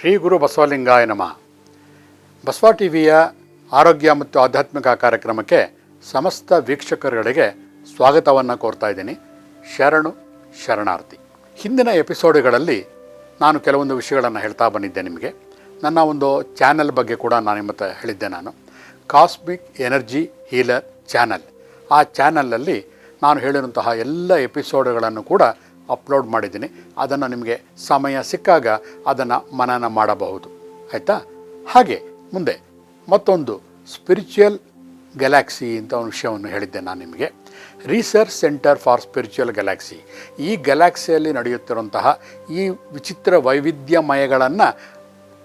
ಶ್ರೀ ಗುರು ಬಸವಲಿಂಗಾಯ ನಮಃ. ಬಸವ ಟಿವಿಯ ಆರೋಗ್ಯ ಮತ್ತು ಆಧ್ಯಾತ್ಮಿಕ ಕಾರ್ಯಕ್ರಮಕ್ಕೆ ಸಮಸ್ತ ವೀಕ್ಷಕರುಗಳಿಗೆ ಸ್ವಾಗತವನ್ನು ಕೋರ್ತಾ ಇದ್ದೀನಿ. ಶರಣು, ಶರಣಾರ್ಥಿ. ಹಿಂದಿನ ಎಪಿಸೋಡ್ಗಳಲ್ಲಿ ನಾನು ಕೆಲವೊಂದು ವಿಷಯಗಳನ್ನು ಹೇಳ್ತಾ ಬಂದಿದ್ದೆ ನಿಮಗೆ. ನನ್ನ ಒಂದು ಚಾನಲ್ ಬಗ್ಗೆ ಕೂಡ ನಾನು ನಿಮ್ಮ ಹೇಳಿದ್ದೆ ನಾನು. ಕಾಸ್ಮಿಕ್ ಎನರ್ಜಿ ಹೀಲರ್ ಚಾನಲ್ ಆ ಚಾನಲಲ್ಲಿ ನಾನು ಹೇಳಿರುವಂತಹ ಎಲ್ಲ ಎಪಿಸೋಡ್ಗಳನ್ನು ಕೂಡ ಅಪ್ಲೋಡ್ ಮಾಡಿದ್ದೀನಿ. ಅದನ್ನು ನಿಮಗೆ ಸಮಯ ಸಿಕ್ಕಾಗ ಅದನ್ನು ಮನನ ಮಾಡಬಹುದು. ಆಯಿತಾ? ಹಾಗೆ ಮುಂದೆ ಮತ್ತೊಂದು ಸ್ಪಿರಿಚುವಲ್ ಗ್ಯಾಲಾಕ್ಸಿ ಅಂತ ಒಂದು ವಿಷಯವನ್ನು ಹೇಳಿದ್ದೆ ನಾನು ನಿಮಗೆ. Research centre for spiritual galaxy ಈ ಗ್ಯಾಲಾಕ್ಸಿಯಲ್ಲಿ ನಡೆಯುತ್ತಿರುವಂತಹ ಈ ವಿಚಿತ್ರ ವೈವಿಧ್ಯಮಯಗಳನ್ನು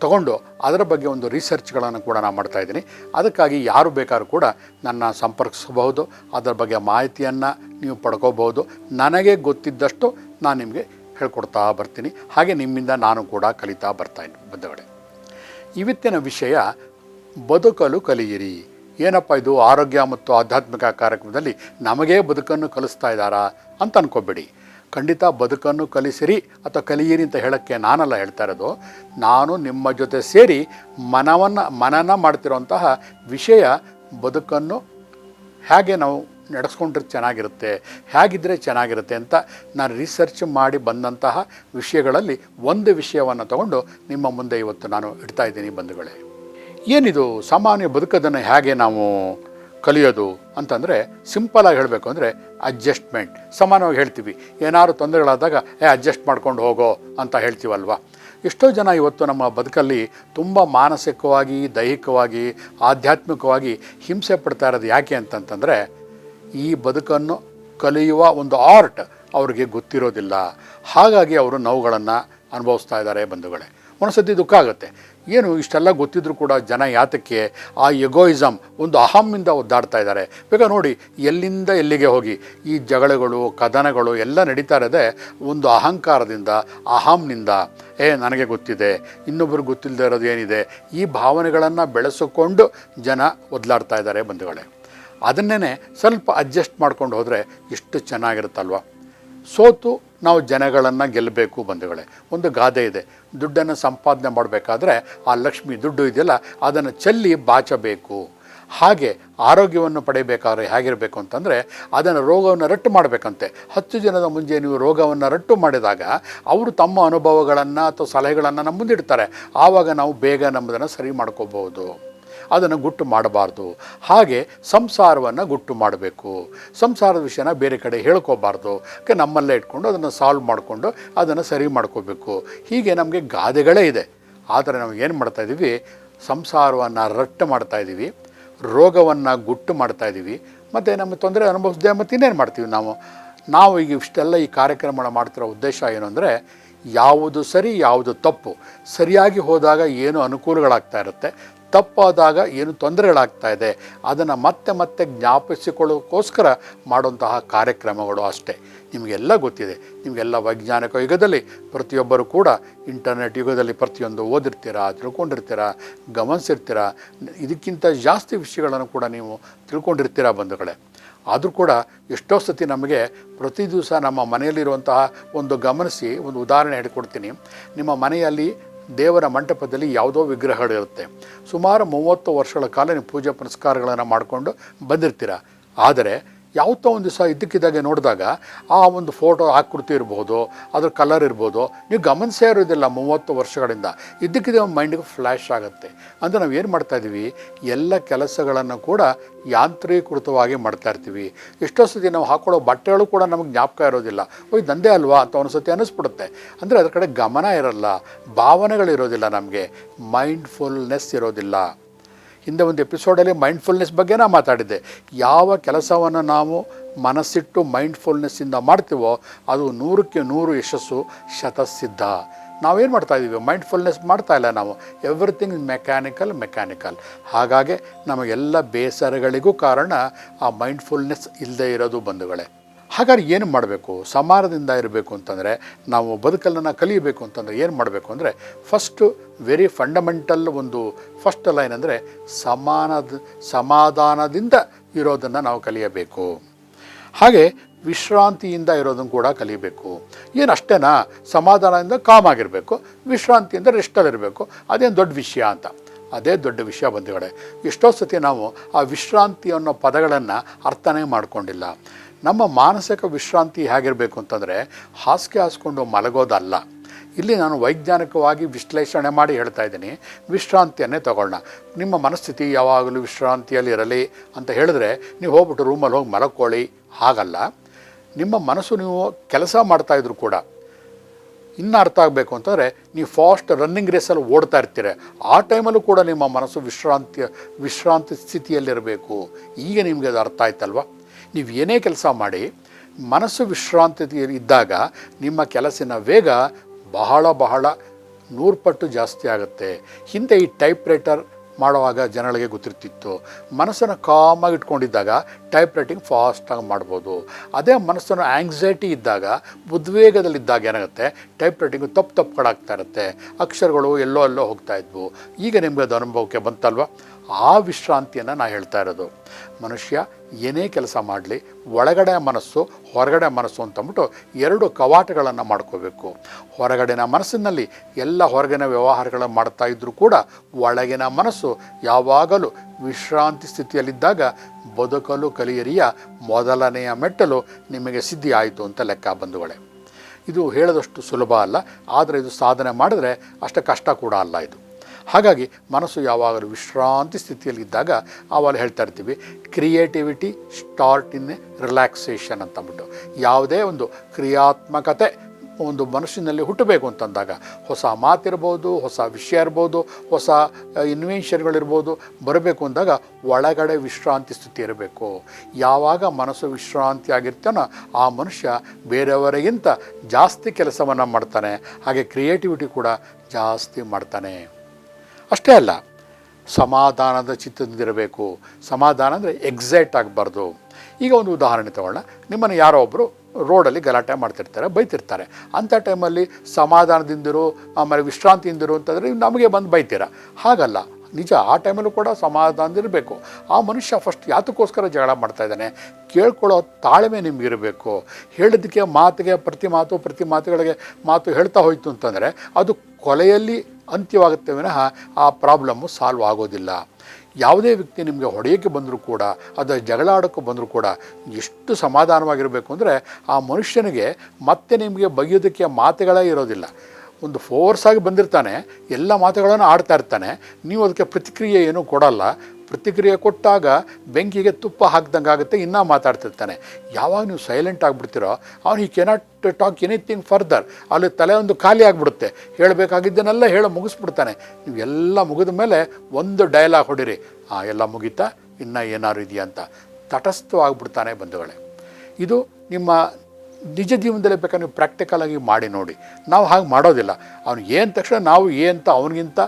ತಗೊಂಡು ಅದರ ಬಗ್ಗೆ ಒಂದು ರಿಸರ್ಚ್ಗಳನ್ನು ಕೂಡ ನಾನು ಮಾಡ್ತಾಯಿದ್ದೀನಿ ಅದಕ್ಕಾಗಿ ಯಾರು ಬೇಕಾದ್ರೂ ಕೂಡ ನನ್ನ ಸಂಪರ್ಕಿಸಬಹುದು. ಅದರ ಬಗ್ಗೆ ಮಾಹಿತಿಯನ್ನು ನೀವು ಪಡ್ಕೋಬಹುದು. ನನಗೆ ಗೊತ್ತಿದ್ದಷ್ಟು ನಾನು ನಿಮಗೆ ಹೇಳ್ಕೊಡ್ತಾ ಬರ್ತೀನಿ. ಹಾಗೆ ನಿಮ್ಮಿಂದ ನಾನು ಕೂಡ ಕಲಿತಾ ಬರ್ತಾಯಿದ್ದೀನಿ ಬಂದಗಡೆ ಇವತ್ತಿನ ವಿಷಯ, ಬದುಕಲು ಕಲಿಯಿರಿ. ಏನಪ್ಪ ಇದು ಆರೋಗ್ಯ ಮತ್ತು ಆಧ್ಯಾತ್ಮಿಕ ಕಾರ್ಯಕ್ರಮದಲ್ಲಿ ನಮಗೇ ಬದುಕನ್ನು ಕಲಿಸ್ತಾ ಇದ್ದಾರಾ ಅಂತ ಅನ್ಕೋಬೇಡಿ. ಖಂಡಿತ ಬದುಕನ್ನು ಕಲಿಸಿರಿ ಅಥವಾ ಕಲಿಯಿರಿ ಅಂತ ಹೇಳೋಕ್ಕೆ ನಾನಲ್ಲ ಹೇಳ್ತಾ ಇರೋದು. ನಾನು ನಿಮ್ಮ ಜೊತೆ ಸೇರಿ ಮನವನ್ನು, ಮನನ ಮಾಡ್ತಿರೋಂತಹ ವಿಷಯ ಬದುಕನ್ನು ಹೇಗೆ ನಾವು ನಡೆಸ್ಕೊಂಡ್ರೆ ಚೆನ್ನಾಗಿರುತ್ತೆ ಹೇಗಿದ್ದರೆ ಚೆನ್ನಾಗಿರುತ್ತೆ ಅಂತ ನಾನು ರಿಸರ್ಚ್ ಮಾಡಿ ಬಂದಂತಹ ವಿಷಯಗಳಲ್ಲಿ ಒಂದು ವಿಷಯವನ್ನು ತಗೊಂಡು ನಿಮ್ಮ ಮುಂದೆ ಇವತ್ತು ನಾನು ಇಡ್ತಾ ಇದ್ದೀನಿ ಬಂಧುಗಳೇ. ಏನಿದು ಸಾಮಾನ್ಯ ಬದುಕೋದನ್ನು ಹೇಗೆ ನಾವು ಕಲಿಯೋದು ಅಂತಂದರೆ ಸಿಂಪಲಾಗಿ ಹೇಳಬೇಕು ಅಂದರೆ ಅಡ್ಜಸ್ಟ್ಮೆಂಟ್ ಸಮಾನವಾಗಿ ಹೇಳ್ತೀವಿ. ಏನಾದರೂ ತೊಂದರೆಗಳಾದಾಗ, ಏ ಅಡ್ಜಸ್ಟ್ ಮಾಡ್ಕೊಂಡು ಹೋಗೋ ಅಂತ ಹೇಳ್ತೀವಲ್ವ? ಎಷ್ಟೋ ಜನ ಇವತ್ತು ನಮ್ಮ ಬದುಕಲ್ಲಿ ತುಂಬ ಮಾನಸಿಕವಾಗಿ, ದೈಹಿಕವಾಗಿ, ಆಧ್ಯಾತ್ಮಿಕವಾಗಿ ಹಿಂಸೆ ಪಡ್ತಾ ಇರೋದು ಯಾಕೆ ಅಂತಂತಂದರೆ, ಈ ಬದುಕನ್ನು ಕಲಿಯುವ ಒಂದು ಆರ್ಟ್ ಅವರಿಗೆ ಗೊತ್ತಿರೋದಿಲ್ಲ. ಹಾಗಾಗಿ ಅವರು ನೋವುಗಳನ್ನು ಅನುಭವಿಸ್ತಾ ಇದ್ದಾರೆ ಬಂಧುಗಳೇ. ಒಂದ್ಸತಿ ದುಃಖ ಆಗುತ್ತೆ. ಏನು ಇಷ್ಟೆಲ್ಲ ಗೊತ್ತಿದ್ರೂ ಕೂಡ ಜನ ಯಾತಕ್ಕೆ ಆ ಎಗೋಯಿಸಮ್ ಒಂದು ಅಹಮ್ಮಿಂದ ಒದ್ದಾಡ್ತಾ ಇದ್ದಾರೆ. ಬೇಗ ನೋಡಿ, ಎಲ್ಲಿಂದ ಎಲ್ಲಿಗೆ ಹೋಗಿ? ಈ ಜಗಳಗಳು, ಕದನಗಳು ಎಲ್ಲ ನಡೀತಾ ಇರೋದೇ ಒಂದು ಅಹಂಕಾರದಿಂದ ಅಹಮ್ನಿಂದ ಏ, ನನಗೆ ಗೊತ್ತಿದೆ. ಇನ್ನೊಬ್ಬರು ಗೊತ್ತಿಲ್ಲದೆ ಇರೋದು ಏನಿದೆ? ಈ ಭಾವನೆಗಳನ್ನು ಬೆಳೆಸಿಕೊಂಡು ಜನ ಒದ್ಲಾಡ್ತಾ ಇದ್ದಾರೆ ಬಂಧುಗಳೇ. ಅದನ್ನೇ ಸ್ವಲ್ಪ ಅಡ್ಜಸ್ಟ್ ಮಾಡ್ಕೊಂಡು ಹೋದರೆ ಎಷ್ಟು ಚೆನ್ನಾಗಿರುತ್ತಲ್ವ? ಸೋತು ನಾವು ಜನಗಳನ್ನು ಗೆಲ್ಲಬೇಕು ಬಂಧುಗಳೇ. ಒಂದು ಗಾದೆ ಇದೆ. ದುಡ್ಡನ್ನು ಸಂಪಾದನೆ ಮಾಡಬೇಕಾದ್ರೆ ಆ ಲಕ್ಷ್ಮಿ ದುಡ್ಡು ಇದೆಯಲ್ಲ, ಅದನ್ನು ಚೆಲ್ಲಿ ಬಾಚಬೇಕು. ಹಾಗೆ ಆರೋಗ್ಯವನ್ನು ಪಡೆಯಬೇಕಾದ್ರೆ ಹೇಗಿರಬೇಕು ಅಂತಂದರೆ, ಅದನ್ನು ರೋಗವನ್ನು ರಟ್ಟು ಮಾಡಬೇಕಂತೆ. ಹತ್ತು ಜನದ ಮುಂಚೆ ನೀವು ರೋಗವನ್ನು ರಟ್ಟು ಮಾಡಿದಾಗ ಅವರು ತಮ್ಮ ಅನುಭವಗಳನ್ನು ಅಥವಾ ಸಲಹೆಗಳನ್ನು ನಮ್ಮ ಮುಂದಿಡ್ತಾರೆ ಆವಾಗ ನಾವು ಬೇಗ ನಮ್ಮದನ್ನು ಸರಿ ಮಾಡ್ಕೋಬಹುದು ಅದನ್ನು ಗುಟ್ಟು ಮಾಡಬಾರ್ದು. ಹಾಗೆ ಸಂಸಾರವನ್ನು ಗುಟ್ಟು ಮಾಡಬೇಕು. ಸಂಸಾರದ ವಿಷಯನ ಬೇರೆ ಕಡೆ ಹೇಳ್ಕೋಬಾರ್ದು. ನಮ್ಮಲ್ಲೇ ಇಟ್ಕೊಂಡು ಅದನ್ನು ಸಾಲ್ವ್ ಮಾಡಿಕೊಂಡು ಅದನ್ನು ಸರಿ ಮಾಡ್ಕೋಬೇಕು. ಹೀಗೆ ನಮಗೆ ಗಾದೆಗಳೇ ಇದೆ. ಆದರೆ ನಾವು ಏನು ಮಾಡ್ತಾಯಿದ್ದೀವಿ ಸಂಸಾರವನ್ನು ರಟ್ಟು ಮಾಡ್ತಾಯಿದ್ದೀವಿ ರೋಗವನ್ನು ಗುಟ್ಟು ಮಾಡ್ತಾಯಿದ್ದೀವಿ ಮತ್ತು ನಮ್ಮ ತೊಂದರೆ ಅನುಭವಿಸಿದೆ ಮತ್ತು ಇನ್ನೇನು ಮಾಡ್ತೀವಿ ನಾವು? ನಾವು ಈಗ ಇಷ್ಟೆಲ್ಲ ಈ ಕಾರ್ಯಕ್ರಮ ಮಾಡ್ತಿರೋ ಉದ್ದೇಶ ಏನು ಅಂದರೆ ಯಾವುದು ಸರಿ, ಯಾವುದು ತಪ್ಪು. ಸರಿಯಾಗಿ ಹೋದಾಗ ಏನು ಅನುಕೂಲಗಳಾಗ್ತಾ ಇರುತ್ತೆ? ತಪ್ಪಾದಾಗ ಏನು ತೊಂದರೆಗಳಾಗ್ತಾ ಇದೆ, ಅದನ್ನು ಮತ್ತೆ ಮತ್ತೆ ಜ್ಞಾಪಿಸಿಕೊಳ್ಳೋಕ್ಕೋಸ್ಕರ ಮಾಡುವಂತಹ ಕಾರ್ಯಕ್ರಮಗಳು ಅಷ್ಟೇ. ನಿಮಗೆಲ್ಲ ಗೊತ್ತಿದೆ, ನಿಮಗೆಲ್ಲ ವೈಜ್ಞಾನಿಕ ಯುಗದಲ್ಲಿ ಪ್ರತಿಯೊಬ್ಬರು ಕೂಡ ಇಂಟರ್ನೆಟ್ ಯುಗದಲ್ಲಿ ಪ್ರತಿಯೊಂದು ಓದಿರ್ತೀರಾ, ತಿಳ್ಕೊಂಡಿರ್ತೀರ, ಗಮನಿಸಿರ್ತೀರ, ಇದಕ್ಕಿಂತ ಜಾಸ್ತಿ ವಿಷಯಗಳನ್ನು ಕೂಡ ನೀವು ತಿಳ್ಕೊಂಡಿರ್ತೀರ ಬಂಧುಗಳೇ. ಆದರೂ ಕೂಡ ಎಷ್ಟೋ ಸತಿ ನಮಗೆ ಪ್ರತಿ ದಿವಸ ನಮ್ಮ ಮನೆಯಲ್ಲಿರುವಂತಹ ಒಂದು ಗಮನಿಸಿ ಒಂದು ಉದಾಹರಣೆ ಹೇಳಿಕೊಡ್ತೀನಿ. ನಿಮ್ಮ ಮನೆಯಲ್ಲಿ ದೇವರ ಮಂಟಪದಲ್ಲಿ ಯಾವುದೋ ವಿಗ್ರಹಗಳಿರುತ್ತೆ. ಸುಮಾರು ಮೂವತ್ತು ವರ್ಷಗಳ ಕಾಲ ನೀವು ಪೂಜೆ ಪುನಸ್ಕಾರಗಳನ್ನು ಮಾಡಿಕೊಂಡು ಬಂದಿರ್ತೀರ. ಆದರೆ ಯಾವತ್ತೋ ಒಂದು ದಿವಸ ಇದ್ದಕ್ಕಿದ್ದಾಗೆ ನೋಡಿದಾಗ, ಆ ಒಂದು ಫೋಟೋ ಆಕೃತಿ ಇರ್ಬೋದು ಅದ್ರ ಕಲರ್ ಇರ್ಬೋದು. ನೀವು ಗಮನಿಸೇ ಇರೋದಿಲ್ಲ ಮೂವತ್ತು ವರ್ಷಗಳಿಂದ. ಇದ್ದಕ್ಕಿದ್ದ ಮೈಂಡಿಗೆ ಫ್ಲ್ಯಾಶ್ ಆಗುತ್ತೆ. ಅಂದರೆ ನಾವು ಏನು ಮಾಡ್ತಾಯಿದ್ದೀವಿ ಎಲ್ಲ ಕೆಲಸಗಳನ್ನು ಕೂಡ ಯಾಂತ್ರೀಕೃತವಾಗಿ ಮಾಡ್ತಾಯಿರ್ತೀವಿ ಎಷ್ಟೋ ಸತಿ ನಾವು ಹಾಕೊಳ್ಳೋ ಬಟ್ಟೆಗಳು ಕೂಡ ನಮಗೆ ಜ್ಞಾಪಕ ಇರೋದಿಲ್ಲ. ಓಯ್ ದಂದೇ ಅಲ್ವಾ ಅಂತ ಒಂದು ಸತಿ ಅನ್ನಿಸ್ಬಿಡುತ್ತೆ. ಅಂದರೆ ಅದ್ರ ಕಡೆ ಗಮನ ಇರಲ್ಲ. ಭಾವನೆಗಳಿರೋದಿಲ್ಲ ನಮಗೆ. ಮೈಂಡ್ಫುಲ್ನೆಸ್ ಇರೋದಿಲ್ಲ. ಹಿಂದೆ ಒಂದು ಎಪಿಸೋಡಲ್ಲಿ ಮೈಂಡ್ಫುಲ್ನೆಸ್ ಬಗ್ಗೆ ಮಾತಾಡಿದ್ದೆ. ಯಾವ ಕೆಲಸವನ್ನು ನಾವು ಮನಸ್ಸಿಟ್ಟು ಮೈಂಡ್ಫುಲ್ನೆಸ್ಸಿಂದ ಮಾಡ್ತೀವೋ ಅದು ನೂರಕ್ಕೆ ನೂರು ಯಶಸ್ಸು ಶತಸಿದ್ಧ ನಾವೇನು ಮಾಡ್ತಾ ಇದ್ದೀವಿ? ಮೈಂಡ್ಫುಲ್ನೆಸ್ ಮಾಡ್ತಾ ಇಲ್ಲ ನಾವು. ಎವ್ರಿಥಿಂಗ್ ಮೆಕ್ಯಾನಿಕಲ್ ಮೆಕ್ಯಾನಿಕಲ್ ಹಾಗಾಗಿ ನಮಗೆಲ್ಲ ಬೇಸರಗಳಿಗೂ ಕಾರಣ ಆ ಮೈಂಡ್ಫುಲ್ನೆಸ್ ಇಲ್ಲದೆ ಇರೋದು ಬಂಧುಗಳೇ. ಹಾಗಾದ್ರೆ ಏನು ಮಾಡಬೇಕು? ಸಮಾನದಿಂದ ಇರಬೇಕು ಅಂತಂದರೆ ನಾವು ಬದುಕಲ್ಲನ್ನು ಕಲಿಯಬೇಕು ಅಂತಂದರೆ ಏನು ಮಾಡಬೇಕು ಅಂದರೆ ಫಸ್ಟು ವೆರಿ ಫಂಡಮೆಂಟಲ್ ಒಂದು ಫಸ್ಟ್ ಲೈನ್ ಅಂದರೆ ಸಮಾನದ, ಸಮಾಧಾನದಿಂದ ಇರೋದನ್ನು ನಾವು ಕಲಿಯಬೇಕು. ಹಾಗೆ ವಿಶ್ರಾಂತಿಯಿಂದ ಇರೋದನ್ನು ಕೂಡ ಕಲಿಬೇಕು ಏನು ಅಷ್ಟೇನಾ? ಸಮಾಧಾನದಿಂದ ಕಾಮ್ ಆಗಿರಬೇಕು. ವಿಶ್ರಾಂತಿಯಿಂದ ರೆಸ್ಟಲ್ಲಿರಬೇಕು ಅದೇನು ದೊಡ್ಡ ವಿಷಯ ಅಂತ? ಅದೇ ದೊಡ್ಡ ವಿಷಯ ಬಂಧುಗಳೇ. ಎಷ್ಟೋ ಸತಿ ನಾವು ಆ ವಿಶ್ರಾಂತಿ ಅನ್ನೋ ಪದಗಳನ್ನು ಅರ್ಥನೇ ಮಾಡ್ಕೊಂಡಿಲ್ಲ. ನಮ್ಮ ಮಾನಸಿಕ ವಿಶ್ರಾಂತಿ ಹೇಗಿರಬೇಕು ಅಂತಂದರೆ ಹಾಸಿಗೆ ಹಾಸ್ಕೊಂಡು ಮಲಗೋದಲ್ಲ. ಇಲ್ಲಿ ನಾನು ವೈಜ್ಞಾನಿಕವಾಗಿ ವಿಶ್ಲೇಷಣೆ ಮಾಡಿ ಹೇಳ್ತಾ ಇದ್ದೀನಿ. ವಿಶ್ರಾಂತಿಯನ್ನೇ ತಗೊಳ್ಳೋಣ ನಿಮ್ಮ ಮನಸ್ಥಿತಿ ಯಾವಾಗಲೂ ವಿಶ್ರಾಂತಿಯಲ್ಲಿ ಇರಲಿ ಅಂತ ಹೇಳಿದ್ರೆ ನೀವು ಹೋಗ್ಬಿಟ್ಟು ರೂಮಲ್ಲಿ ಹೋಗಿ ಮಲಕ್ಕೊಳ್ಳಿ ಹಾಗಲ್ಲ. ನಿಮ್ಮ ಮನಸ್ಸು ನೀವು ಕೆಲಸ ಮಾಡ್ತಾಯಿದ್ರು ಕೂಡ ಇನ್ನು ಅರ್ಥ ಆಗಬೇಕು ಅಂತಂದರೆ ನೀವು ಫಾಸ್ಟ್ ರನ್ನಿಂಗ್ ರೇಸಲ್ಲಿ ಓಡ್ತಾ ಇರ್ತೀರಿ. ಆ ಟೈಮಲ್ಲೂ ಕೂಡ ನಿಮ್ಮ ಮನಸ್ಸು ವಿಶ್ರಾಂತಿ ವಿಶ್ರಾಂತಿ ಸ್ಥಿತಿಯಲ್ಲಿರಬೇಕು. ಈಗ ನಿಮಗೆ ಅದು ಅರ್ಥ ಆಯ್ತಲ್ವ? ನೀವು ಏನೇ ಕೆಲಸ ಮಾಡಿ, ಮನಸ್ಸು ವಿಶ್ರಾಂತಿ ಇದ್ದಾಗ ನಿಮ್ಮ ಕೆಲಸಿನ ವೇಗ ಬಹಳ ಬಹಳ ನೂರು ಪಟ್ಟು ಜಾಸ್ತಿ ಆಗುತ್ತೆ. ಹಿಂದೆ ಈ ಟೈಪ್ ರೈಟರ್ ಮಾಡುವಾಗ ಜನಗಳಿಗೆ ಗೊತ್ತಿರ್ತಿತ್ತು. ಮನಸ್ಸನ್ನು ಕಾಮಾಗಿ ಇಟ್ಕೊಂಡಿದ್ದಾಗ ಟೈಪ್ ರೈಟಿಂಗ್ ಫಾಸ್ಟಾಗಿ ಮಾಡ್ಬೋದು. ಅದೇ ಮನಸ್ಸನ್ನು ಆಂಗ್ಸೈಟಿ ಇದ್ದಾಗ, ಉದ್ವೇಗದಲ್ಲಿದ್ದಾಗ ಏನಾಗುತ್ತೆ? ಟೈಪ್ ರೈಟಿಂಗು ತಪ್ಪು ತಪ್ಪುಗಳಾಗ್ತಾ ಇರುತ್ತೆ. ಅಕ್ಷರಗಳು ಎಲ್ಲೋ ಎಲ್ಲೋ ಹೋಗ್ತಾ ಇದ್ವು. ಈಗ ನಿಮಗೆ ಅದು ಅನುಭವಕ್ಕೆ ಬಂತಲ್ವ? ಆ ವಿಶ್ರಾಂತಿಯನ್ನು ನಾನು ಹೇಳ್ತಾ ಇರೋದು. ಮನುಷ್ಯ ಏನೇ ಕೆಲಸ ಮಾಡಲಿ, ಒಳಗಡೆ ಮನಸ್ಸು, ಹೊರಗಡೆ ಮನಸ್ಸು ಅಂತಂದ್ಬಿಟ್ಟು ಎರಡು ಕವಾಟಗಳನ್ನು ಮಾಡ್ಕೋಬೇಕು. ಹೊರಗಡೆನ ಮನಸ್ಸಿನಲ್ಲಿ ಎಲ್ಲ ಹೊರಗಿನ ವ್ಯವಹಾರಗಳನ್ನು ಮಾಡ್ತಾ ಇದ್ದರೂ ಕೂಡ ಒಳಗಿನ ಮನಸ್ಸು ಯಾವಾಗಲೂ ವಿಶ್ರಾಂತಿ ಸ್ಥಿತಿಯಲ್ಲಿದ್ದಾಗ ಬದುಕಲು ಕಲಿಯರಿಯ ಮೊದಲನೆಯ ಮೆಟ್ಟಲು ನಿಮಗೆ ಸಿದ್ಧಿ ಆಯಿತು ಅಂತ ಲೆಕ್ಕ ಬಂಧುಗಳೇ. ಇದು ಹೇಳದಷ್ಟು ಸುಲಭ ಅಲ್ಲ, ಆದರೆ ಇದು ಸಾಧನೆ ಮಾಡಿದ್ರೆ ಅಷ್ಟು ಕಷ್ಟ ಕೂಡ ಅಲ್ಲ ಇದು. ಹಾಗಾಗಿ ಮನಸ್ಸು ಯಾವಾಗಲೂ ವಿಶ್ರಾಂತಿ ಸ್ಥಿತಿಯಲ್ಲಿದ್ದಾಗ ಆವಾಗ ಹೇಳ್ತಾ ಇರ್ತೀವಿ ಕ್ರಿಯೇಟಿವಿಟಿ ಸ್ಟಾರ್ಟ್ ಇನ್ ರಿಲ್ಯಾಕ್ಸೇಷನ್ ಅಂತಂದ್ಬಿಟ್ಟು ಯಾವುದೇ ಒಂದು ಕ್ರಿಯಾತ್ಮಕತೆ ಒಂದು ಮನಸ್ಸಿನಲ್ಲಿ ಹುಟ್ಟಬೇಕು ಅಂತಂದಾಗ ಹೊಸ ಮಾತಿರ್ಬೋದು, ಹೊಸ ವಿಷಯ ಇರ್ಬೋದು, ಹೊಸ ಇನ್ವೆನ್ಷನ್ಗಳಿರ್ಬೋದು ಬರಬೇಕು ಅಂದಾಗ ಒಳಗಡೆ ವಿಶ್ರಾಂತಿ ಸ್ಥಿತಿ ಇರಬೇಕು. ಯಾವಾಗ ಮನಸ್ಸು ವಿಶ್ರಾಂತಿ ಆಗಿರ್ತಾನೋ ಆ ಮನುಷ್ಯ ಬೇರೆಯವರಿಗಿಂತ ಜಾಸ್ತಿ ಕೆಲಸವನ್ನು ಮಾಡ್ತಾನೆ, ಹಾಗೆ ಕ್ರಿಯೇಟಿವಿಟಿ ಕೂಡ ಜಾಸ್ತಿ ಮಾಡ್ತಾನೆ. ಅಷ್ಟೇ ಅಲ್ಲ, ಸಮಾಧಾನದ ಚಿತ್ತದಿಂದಿರಬೇಕು. ಸಮಾಧಾನ ಅಂದರೆ ಎಕ್ಸೈಟ್ ಆಗಬಾರ್ದು. ಈಗ ಒಂದು ಉದಾಹರಣೆ ತಗೊಳ್ಳೋಣ ನಿಮ್ಮನ್ನು ಯಾರೋ ಒಬ್ಬರು ರೋಡಲ್ಲಿ ಗಲಾಟೆ ಮಾಡ್ತಿರ್ತಾರೆ, ಬೈತಿರ್ತಾರೆ. ಅಂಥ ಟೈಮಲ್ಲಿ ಸಮಾಧಾನದಿಂದಿರು, ಆಮೇಲೆ ವಿಶ್ರಾಂತಿಯಿಂದಿರು ಅಂತಂದರೆ ನಮಗೆ ಬಂದು ಬೈತೀರ. ಹಾಗಲ್ಲ. ನಿಜ, ಆ ಟೈಮಲ್ಲೂ ಕೂಡ ಸಮಾಧಾನದಿರಬೇಕು ಆ ಮನುಷ್ಯ ಫಸ್ಟ್ ಯಾತಕ್ಕೋಸ್ಕರ ಜಗಳ ಮಾಡ್ತಾ ಇದ್ದಾನೆ? ಕೇಳ್ಕೊಳ್ಳೋ ತಾಳ್ಮೆ ನಿಮಗಿರಬೇಕು ಹೇಳಿದ್ದಕ್ಕೆ ಮಾತಿಗೆ ಪ್ರತಿ ಮಾತು, ಪ್ರತಿ ಮಾತುಗಳಿಗೆ ಮಾತು ಹೇಳ್ತಾ ಹೋಯಿತು ಅಂತಂದರೆ ಅದು ಕೊಲೆಯಲ್ಲಿ ಅಂತ್ಯವಾಗುತ್ತೆ ವಿನಃ ಆ ಪ್ರಾಬ್ಲಮ್ಮು ಸಾಲ್ವ್ ಆಗೋದಿಲ್ಲ. ಯಾವುದೇ ವ್ಯಕ್ತಿ ನಿಮಗೆ ಹೊಡೆಯೋಕ್ಕೆ ಬಂದರೂ ಕೂಡ ಅದು ಜಗಳ ಆಡೋಕ್ಕೆ ಬಂದರೂ ಕೂಡ ಎಷ್ಟು ಸಮಾಧಾನವಾಗಿರಬೇಕು ಅಂದರೆ ಆ ಮನುಷ್ಯನಿಗೆ ಮತ್ತೆ ನಿಮಗೆ ಬಗೆಯೋದಕ್ಕೆ ಮಾತುಗಳೇ ಇರೋದಿಲ್ಲ. ಒಂದು ಫೋರ್ಸ್ ಆಗಿ ಬಂದಿರ್ತಾನೆ, ಎಲ್ಲ ಮಾತುಗಳನ್ನು ಆಡ್ತಾ ಇರ್ತಾನೆ. ನೀವು ಅದಕ್ಕೆ ಪ್ರತಿಕ್ರಿಯೆ ಏನೂ ಕೊಡಲ್ಲ. ಪ್ರತಿಕ್ರಿಯೆ ಕೊಟ್ಟಾಗ ಬೆಂಕಿಗೆ ತುಪ್ಪ ಹಾಕ್ದಂಗೆ ಆಗುತ್ತೆ, ಇನ್ನೂ ಮಾತಾಡ್ತಿರ್ತಾನೆ. ಯಾವಾಗ ನೀವು ಸೈಲೆಂಟ್ ಆಗಿಬಿಡ್ತೀರೋ, ಅವ್ನು ಈ ಕೆನಾಟ್ ಟಾಕ್ ಎನಿಥಿಂಗ್ ಫರ್ದರ್ ಅಲ್ಲಿ ತಲೆ ಒಂದು ಖಾಲಿ ಆಗಿಬಿಡುತ್ತೆ. ಹೇಳಬೇಕಾಗಿದ್ದನ್ನೆಲ್ಲ ಹೇಳಿ ಮುಗಿಸ್ಬಿಡ್ತಾನೆ. ನೀವು ಎಲ್ಲ ಮುಗಿದ ಮೇಲೆ ಒಂದು ಡೈಲಾಗ್ ಹೊಡಿರಿ. ಆ, ಎಲ್ಲ ಮುಗೀತಾ? ಇನ್ನೂ ಏನಾದ್ರು ಇದೆಯಾ? ಅಂತ. ತಟಸ್ಥವಾಗಿಬಿಡ್ತಾನೆ ಬಂಧುಗಳೇ. ಇದು ನಿಮ್ಮ ನಿಜ ಜೀವನದಲ್ಲಿ ಬೇಕಾದ್ರೆ ನೀವು ಪ್ರಾಕ್ಟಿಕಲಾಗಿ ಮಾಡಿ ನೋಡಿ. ನಾವು ಹಾಗೆ ಮಾಡೋದಿಲ್ಲ. ಅವ್ನು ಏನು ತಕ್ಷಣ ನಾವು ಏನಂತ ಅವನಿಗಿಂತ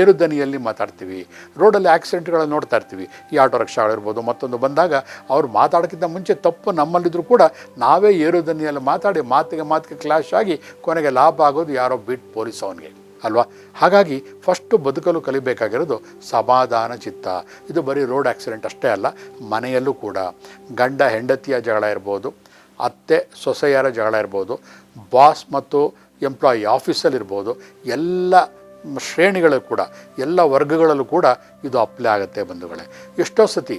ಏರು ದನಿಯಲ್ಲಿ ಮಾತಾಡ್ತೀವಿ. ರೋಡಲ್ಲಿ ಆಕ್ಸಿಡೆಂಟ್ಗಳನ್ನು ನೋಡ್ತಾ ಇರ್ತೀವಿ. ಈ ಆಟೋ ರಿಕ್ಷಾಗಳಿರ್ಬೋದು ಮತ್ತೊಂದು ಬಂದಾಗ ಅವ್ರು ಮಾತಾಡೋಕ್ಕಿಂತ ಮುಂಚೆ ತಪ್ಪು ನಮ್ಮಲ್ಲಿದ್ದರೂ ಕೂಡ ನಾವೇ ಏರು ದನಿಯಲ್ಲಿ ಮಾತಾಡಿ ಮಾತಿಗೆ ಮಾತಿಗೆ ಕ್ಲಾಶ್ ಆಗಿ ಕೊನೆಗೆ ಲಾಭ ಆಗೋದು ಯಾರೋ ಬಿಟ್ ಪೊಲೀಸ್ ಅವನಿಗೆ. ಅಲ್ವಾ? ಹಾಗಾಗಿ ಫಸ್ಟು ಬದುಕಲು ಕಲಿಬೇಕಾಗಿರೋದು ಸಮಾಧಾನ ಚಿತ್ತ. ಇದು ಬರೀ ರೋಡ್ ಆಕ್ಸಿಡೆಂಟ್ ಅಷ್ಟೇ ಅಲ್ಲ, ಮನೆಯಲ್ಲೂ ಕೂಡ. ಗಂಡ, ಹೆಂಡತಿಯ ಜಗಳ ಇರ್ಬೋದು. ಅತ್ತೆ, ಸೊಸೆಯರ ಜಗಳ ಇರ್ಬೋದು, ಬಾಸ್ ಮತ್ತು ಎಂಪ್ಲಾಯಿ ಆಫೀಸಲ್ಲಿರ್ಬೋದು ಎಲ್ಲ ಶ್ರೇಣಿಗಳಲ್ಲೂ ಕೂಡ, ಎಲ್ಲ ವರ್ಗಗಳಲ್ಲೂ ಕೂಡ ಇದು ಅಪ್ಲೈ ಆಗುತ್ತೆ ಬಂಧುಗಳೇ. ಎಷ್ಟೋ ಸತಿ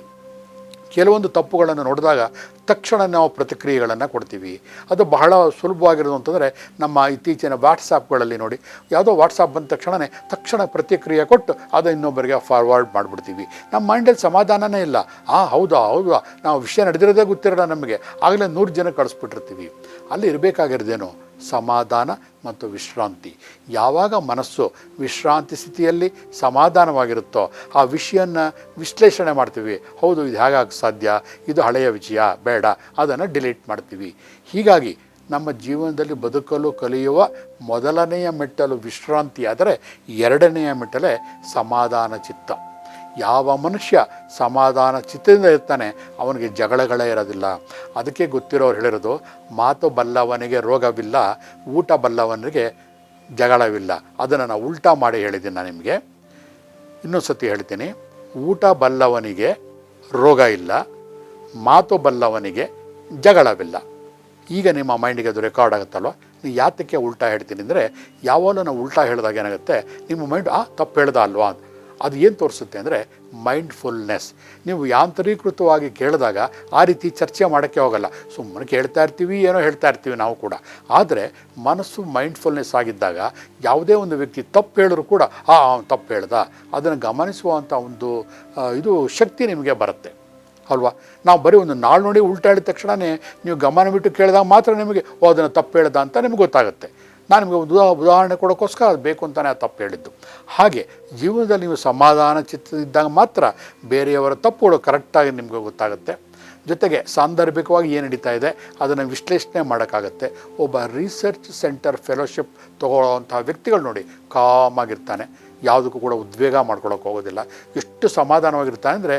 ಕೆಲವೊಂದು ತಪ್ಪುಗಳನ್ನು ನೋಡಿದಾಗ ತಕ್ಷಣ ನಾವು ಪ್ರತಿಕ್ರಿಯೆಗಳನ್ನು ಕೊಡ್ತೀವಿ. ಅದು ಬಹಳ ಸುಲಭವಾಗಿರೋದು ಅಂತಂದರೆ ನಮ್ಮ ಇತ್ತೀಚಿನ ವಾಟ್ಸಾಪ್ಗಳಲ್ಲಿ ನೋಡಿ. ಯಾವುದೋ ವಾಟ್ಸಾಪ್ ಬಂದ ತಕ್ಷಣವೇ ತಕ್ಷಣ ಪ್ರತಿಕ್ರಿಯೆ ಕೊಟ್ಟು ಅದು ಇನ್ನೊಬ್ಬರಿಗೆ ಫಾರ್ವರ್ಡ್ ಮಾಡಿಬಿಡ್ತೀವಿ. ನಮ್ಮ ಮೈಂಡಲ್ಲಿ ಸಮಾಧಾನನೇ ಇಲ್ಲ. ಆ, ಹೌದಾ ಹೌದಾ, ನಾವು ವಿಷಯ ನಡೆದಿರೋದೇ ಗೊತ್ತಿರೋಣ ನಮಗೆ. ಆಗಲೇ ನೂರು ಜನ ಕಳಿಸ್ಬಿಟ್ಟಿರ್ತೀವಿ. ಅಲ್ಲಿ ಇರಬೇಕಾಗಿರೋದೇನು? ಸಮಾಧಾನ ಮತ್ತು ವಿಶ್ರಾಂತಿ. ಯಾವಾಗ ಮನಸ್ಸು ವಿಶ್ರಾಂತಿ ಸ್ಥಿತಿಯಲ್ಲಿ ಸಮಾಧಾನವಾಗಿರುತ್ತೋ ಆ ವಿಷಯನ ವಿಶ್ಲೇಷಣೆ ಮಾಡ್ತೀವಿ. ಹೌದು, ಇದು ಹೇಗಾಗ ಸಾಧ್ಯ? ಇದು ಹಳೆಯ ವಿಷಯ ಬೇಡ, ಅದನ್ನು ಡಿಲೀಟ್ ಮಾಡ್ತೀವಿ. ಹೀಗಾಗಿ ನಮ್ಮ ಜೀವನದಲ್ಲಿ ಬದುಕಲು ಕಲಿಯುವ ಮೊದಲನೆಯ ಮೆಟ್ಟಲು ವಿಶ್ರಾಂತಿ, ಆದರೆ ಎರಡನೆಯ ಮೆಟ್ಟಲೇ ಸಮಾಧಾನ ಚಿತ್ತ. ಯಾವ ಮನುಷ್ಯ ಸಮಾಧಾನ ಚಿತ್ತದಿಂದ ಇರ್ತಾನೆ, ಅವನಿಗೆ ಜಗಳಗಳೇ ಇರೋದಿಲ್ಲ. ಅದಕ್ಕೆ ಗೊತ್ತಿರೋರು ಹೇಳಿರೋದು, ಮಾತು ಬಲ್ಲವನಿಗೆ ರೋಗವಿಲ್ಲ, ಊಟ ಬಲ್ಲವನಿಗೆ ಜಗಳವಿಲ್ಲ. ಅದನ್ನು ನಾನು ಉಲ್ಟಾ ಮಾಡಿ ಹೇಳಿದ್ದೀನಿ ನಾನು ನಿಮಗೆ. ಇನ್ನೊಂದು ಸತಿ ಹೇಳ್ತೀನಿ, ಊಟ ಬಲ್ಲವನಿಗೆ ರೋಗ ಇಲ್ಲ, ಮಾತು ಬಲ್ಲವನಿಗೆ ಜಗಳವಿಲ್ಲ. ಈಗ ನಿಮ್ಮ ಮೈಂಡಿಗೆ ಅದು ರೆಕಾರ್ಡ್ ಆಗುತ್ತಲ್ವ? ನೀವು ಯಾತಕ್ಕೆ ಉಲ್ಟಾ ಹೇಳ್ತೀನಿ ಅಂದರೆ, ಯಾವಾಗಲೂ ನಾವು ಉಲ್ಟಾ ಹೇಳಿದಾಗ ಏನಾಗುತ್ತೆ, ನಿಮ್ಮ ಮೈಂಡ್, ಆ, ತಪ್ಪು ಹೇಳ್ದ ಅಲ್ವಾ? ಅದು ಏನು ತೋರಿಸುತ್ತೆ ಅಂದರೆ ಮೈಂಡ್ಫುಲ್ನೆಸ್ ನೀವು ಯಾಂತ್ರೀಕೃತವಾಗಿ ಕೇಳಿದಾಗ ಆ ರೀತಿ ಚರ್ಚೆ ಮಾಡೋಕ್ಕೆ ಹೋಗಲ್ಲ. ಸುಮ್ಮನೆ ಕೇಳ್ತಾ ಇರ್ತೀವಿ, ಏನೋ ಹೇಳ್ತಾ ಇರ್ತೀವಿ ನಾವು ಕೂಡ. ಆದರೆ ಮನಸ್ಸು ಮೈಂಡ್ಫುಲ್ನೆಸ್ ಆಗಿದ್ದಾಗ ಯಾವುದೇ ಒಂದು ವ್ಯಕ್ತಿ ತಪ್ಪು ಹೇಳಿದ್ರು ಕೂಡ, ಆ ತಪ್ಪು ಹೇಳ್ದ. ಅದನ್ನು ಗಮನಿಸುವಂಥ ಒಂದು ಇದು ಶಕ್ತಿ ನಿಮಗೆ ಬರುತ್ತೆ. ಅಲ್ವಾ? ನಾವು ಬರೀ ಒಂದು ನಾಳು ನೋಡಿ ಉಲ್ಟಾ ತಕ್ಷಣವೇ ನೀವು ಗಮನ ಬಿಟ್ಟು ಕೇಳಿದಾಗ ಮಾತ್ರ ನಿಮಗೆ, ಓ, ಅದನ್ನು ತಪ್ಪು ಹೇಳ್ದ ಅಂತ ನಿಮ್ಗೆ ಗೊತ್ತಾಗುತ್ತೆ. ನಾನು ನಿಮಗೆ ಒಂದು ಉದಾ- ಉದಾಹರಣೆ ಕೊಡೋಕ್ಕೋಸ್ಕರ ಅದು ಬೇಕು ಅಂತಲೇ ಆ ತಪ್ಪು ಹೇಳಿದ್ದು. ಹಾಗೆ ಜೀವನದಲ್ಲಿ ನೀವು ಸಮಾಧಾನ ಚಿತ್ತದಿದ್ದಾಗ ಮಾತ್ರ ಬೇರೆಯವರ ತಪ್ಪುಗಳು ಕರೆಕ್ಟಾಗಿ ನಿಮಗೆ ಗೊತ್ತಾಗುತ್ತೆ. ಜೊತೆಗೆ ಸಾಂದರ್ಭಿಕವಾಗಿ ಏನು ನಡೀತಾ ಇದೆ, ಅದನ್ನು ವಿಶ್ಲೇಷಣೆ ಮಾಡೋಕ್ಕಾಗತ್ತೆ. ಒಬ್ಬ ರಿಸರ್ಚ್ ಸೆಂಟರ್ ಫೆಲೋಶಿಪ್ ತೊಗೊಳ್ಳೋವಂತಹ ವ್ಯಕ್ತಿಗಳು ನೋಡಿ ಕಾಮಾಗಿರ್ತಾನೆ. ಯಾವುದಕ್ಕೂ ಕೂಡ ಉದ್ವೇಗ ಮಾಡ್ಕೊಳಕ್ಕೆ ಹೋಗೋದಿಲ್ಲ. ಎಷ್ಟು ಸಮಾಧಾನವಾಗಿರ್ತಾನೆ ಅಂದರೆ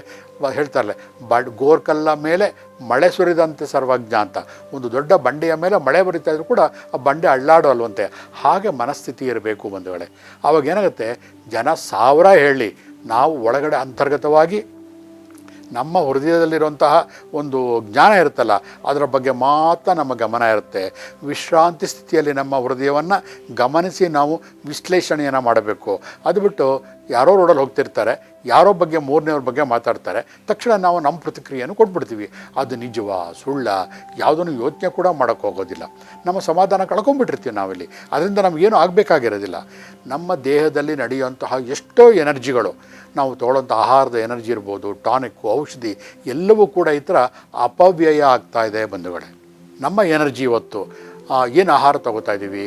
ಹೇಳ್ತಾರಲ್ಲ, ಬಡ್, ಗೋರ್ಕಲ್ಲ ಮೇಲೆ ಮಳೆ ಸುರಿದಂತೆ ಸರ್ವಜ್ಞ ಅಂತ. ಒಂದು ದೊಡ್ಡ ಬಂಡೆಯ ಮೇಲೆ ಮಳೆ ಬರಿತಾ ಇದ್ರು ಕೂಡ ಆ ಬಂಡೆ ಅಲ್ಲಾಡೋಲ್ವಂತೆ ಹಾಗೆ ಮನಸ್ಥಿತಿ ಇರಬೇಕು ಒಂದು ವೇಳೆ ಆವಾಗ ಏನಾಗುತ್ತೆ, ಜನ ಸಾವಿರ ಹೇಳಿ, ನಾವು ಒಳಗಡೆ ಅಂತರ್ಗತವಾಗಿ ನಮ್ಮ ಹೃದಯದಲ್ಲಿರುವಂತಹ ಒಂದು ಜ್ಞಾನ ಇರುತ್ತಲ್ಲ, ಅದರ ಬಗ್ಗೆ ಮಾತ್ರ ನಮ್ಮ ಗಮನ ಇರುತ್ತೆ. ವಿಶ್ರಾಂತಿ ಸ್ಥಿತಿಯಲ್ಲಿ ನಮ್ಮ ಹೃದಯವನ್ನು ಗಮನಿಸಿ ನಾವು ವಿಶ್ಲೇಷಣೆಯನ್ನು ಮಾಡಬೇಕು. ಅದು ಬಿಟ್ಟು ಯಾರೋ ರೋಡಲ್ಲಿ ಹೋಗ್ತಿರ್ತಾರೆ, ಯಾರೋ ಬಗ್ಗೆ ಮೂರನೇವ್ರ ಬಗ್ಗೆ ಮಾತಾಡ್ತಾರೆ, ತಕ್ಷಣ ನಾವು ನಮ್ಮ ಪ್ರತಿಕ್ರಿಯೆಯನ್ನು ಕೊಟ್ಬಿಡ್ತೀವಿ. ಅದು ನಿಜವಾ, ಸುಳ್ಳ, ಯಾವುದನ್ನು ಯೋಚನೆ ಕೂಡ ಮಾಡೋಕ್ಕೆ ಹೋಗೋದಿಲ್ಲ. ನಮ್ಮ ಸಮಾಧಾನ ಕಳ್ಕೊಂಡ್ಬಿಟ್ಟಿರ್ತೀವಿ ನಾವಿಲ್ಲಿ. ಅದರಿಂದ ನಮಗೇನು ಆಗಬೇಕಾಗಿರೋದಿಲ್ಲ. ನಮ್ಮ ದೇಹದಲ್ಲಿ ನಡೆಯುವಂತಹ ಎಷ್ಟೋ ಎನರ್ಜಿಗಳು, ನಾವು ತೊಗೊಳ್ಳೋಂಥ ಆಹಾರದ ಎನರ್ಜಿ ಇರ್ಬೋದು, ಟಾನಿಕ್ಕು, ಔಷಧಿ, ಎಲ್ಲವೂ ಕೂಡ ಈ ಥರ ಅಪವ್ಯಯ ಆಗ್ತಾ ಇದೆ ಬಂಧುಗಳೇ. ನಮ್ಮ ಎನರ್ಜಿ ಇವತ್ತು ಏನು ಆಹಾರ ತಗೋತಾ ಇದ್ದೀವಿ?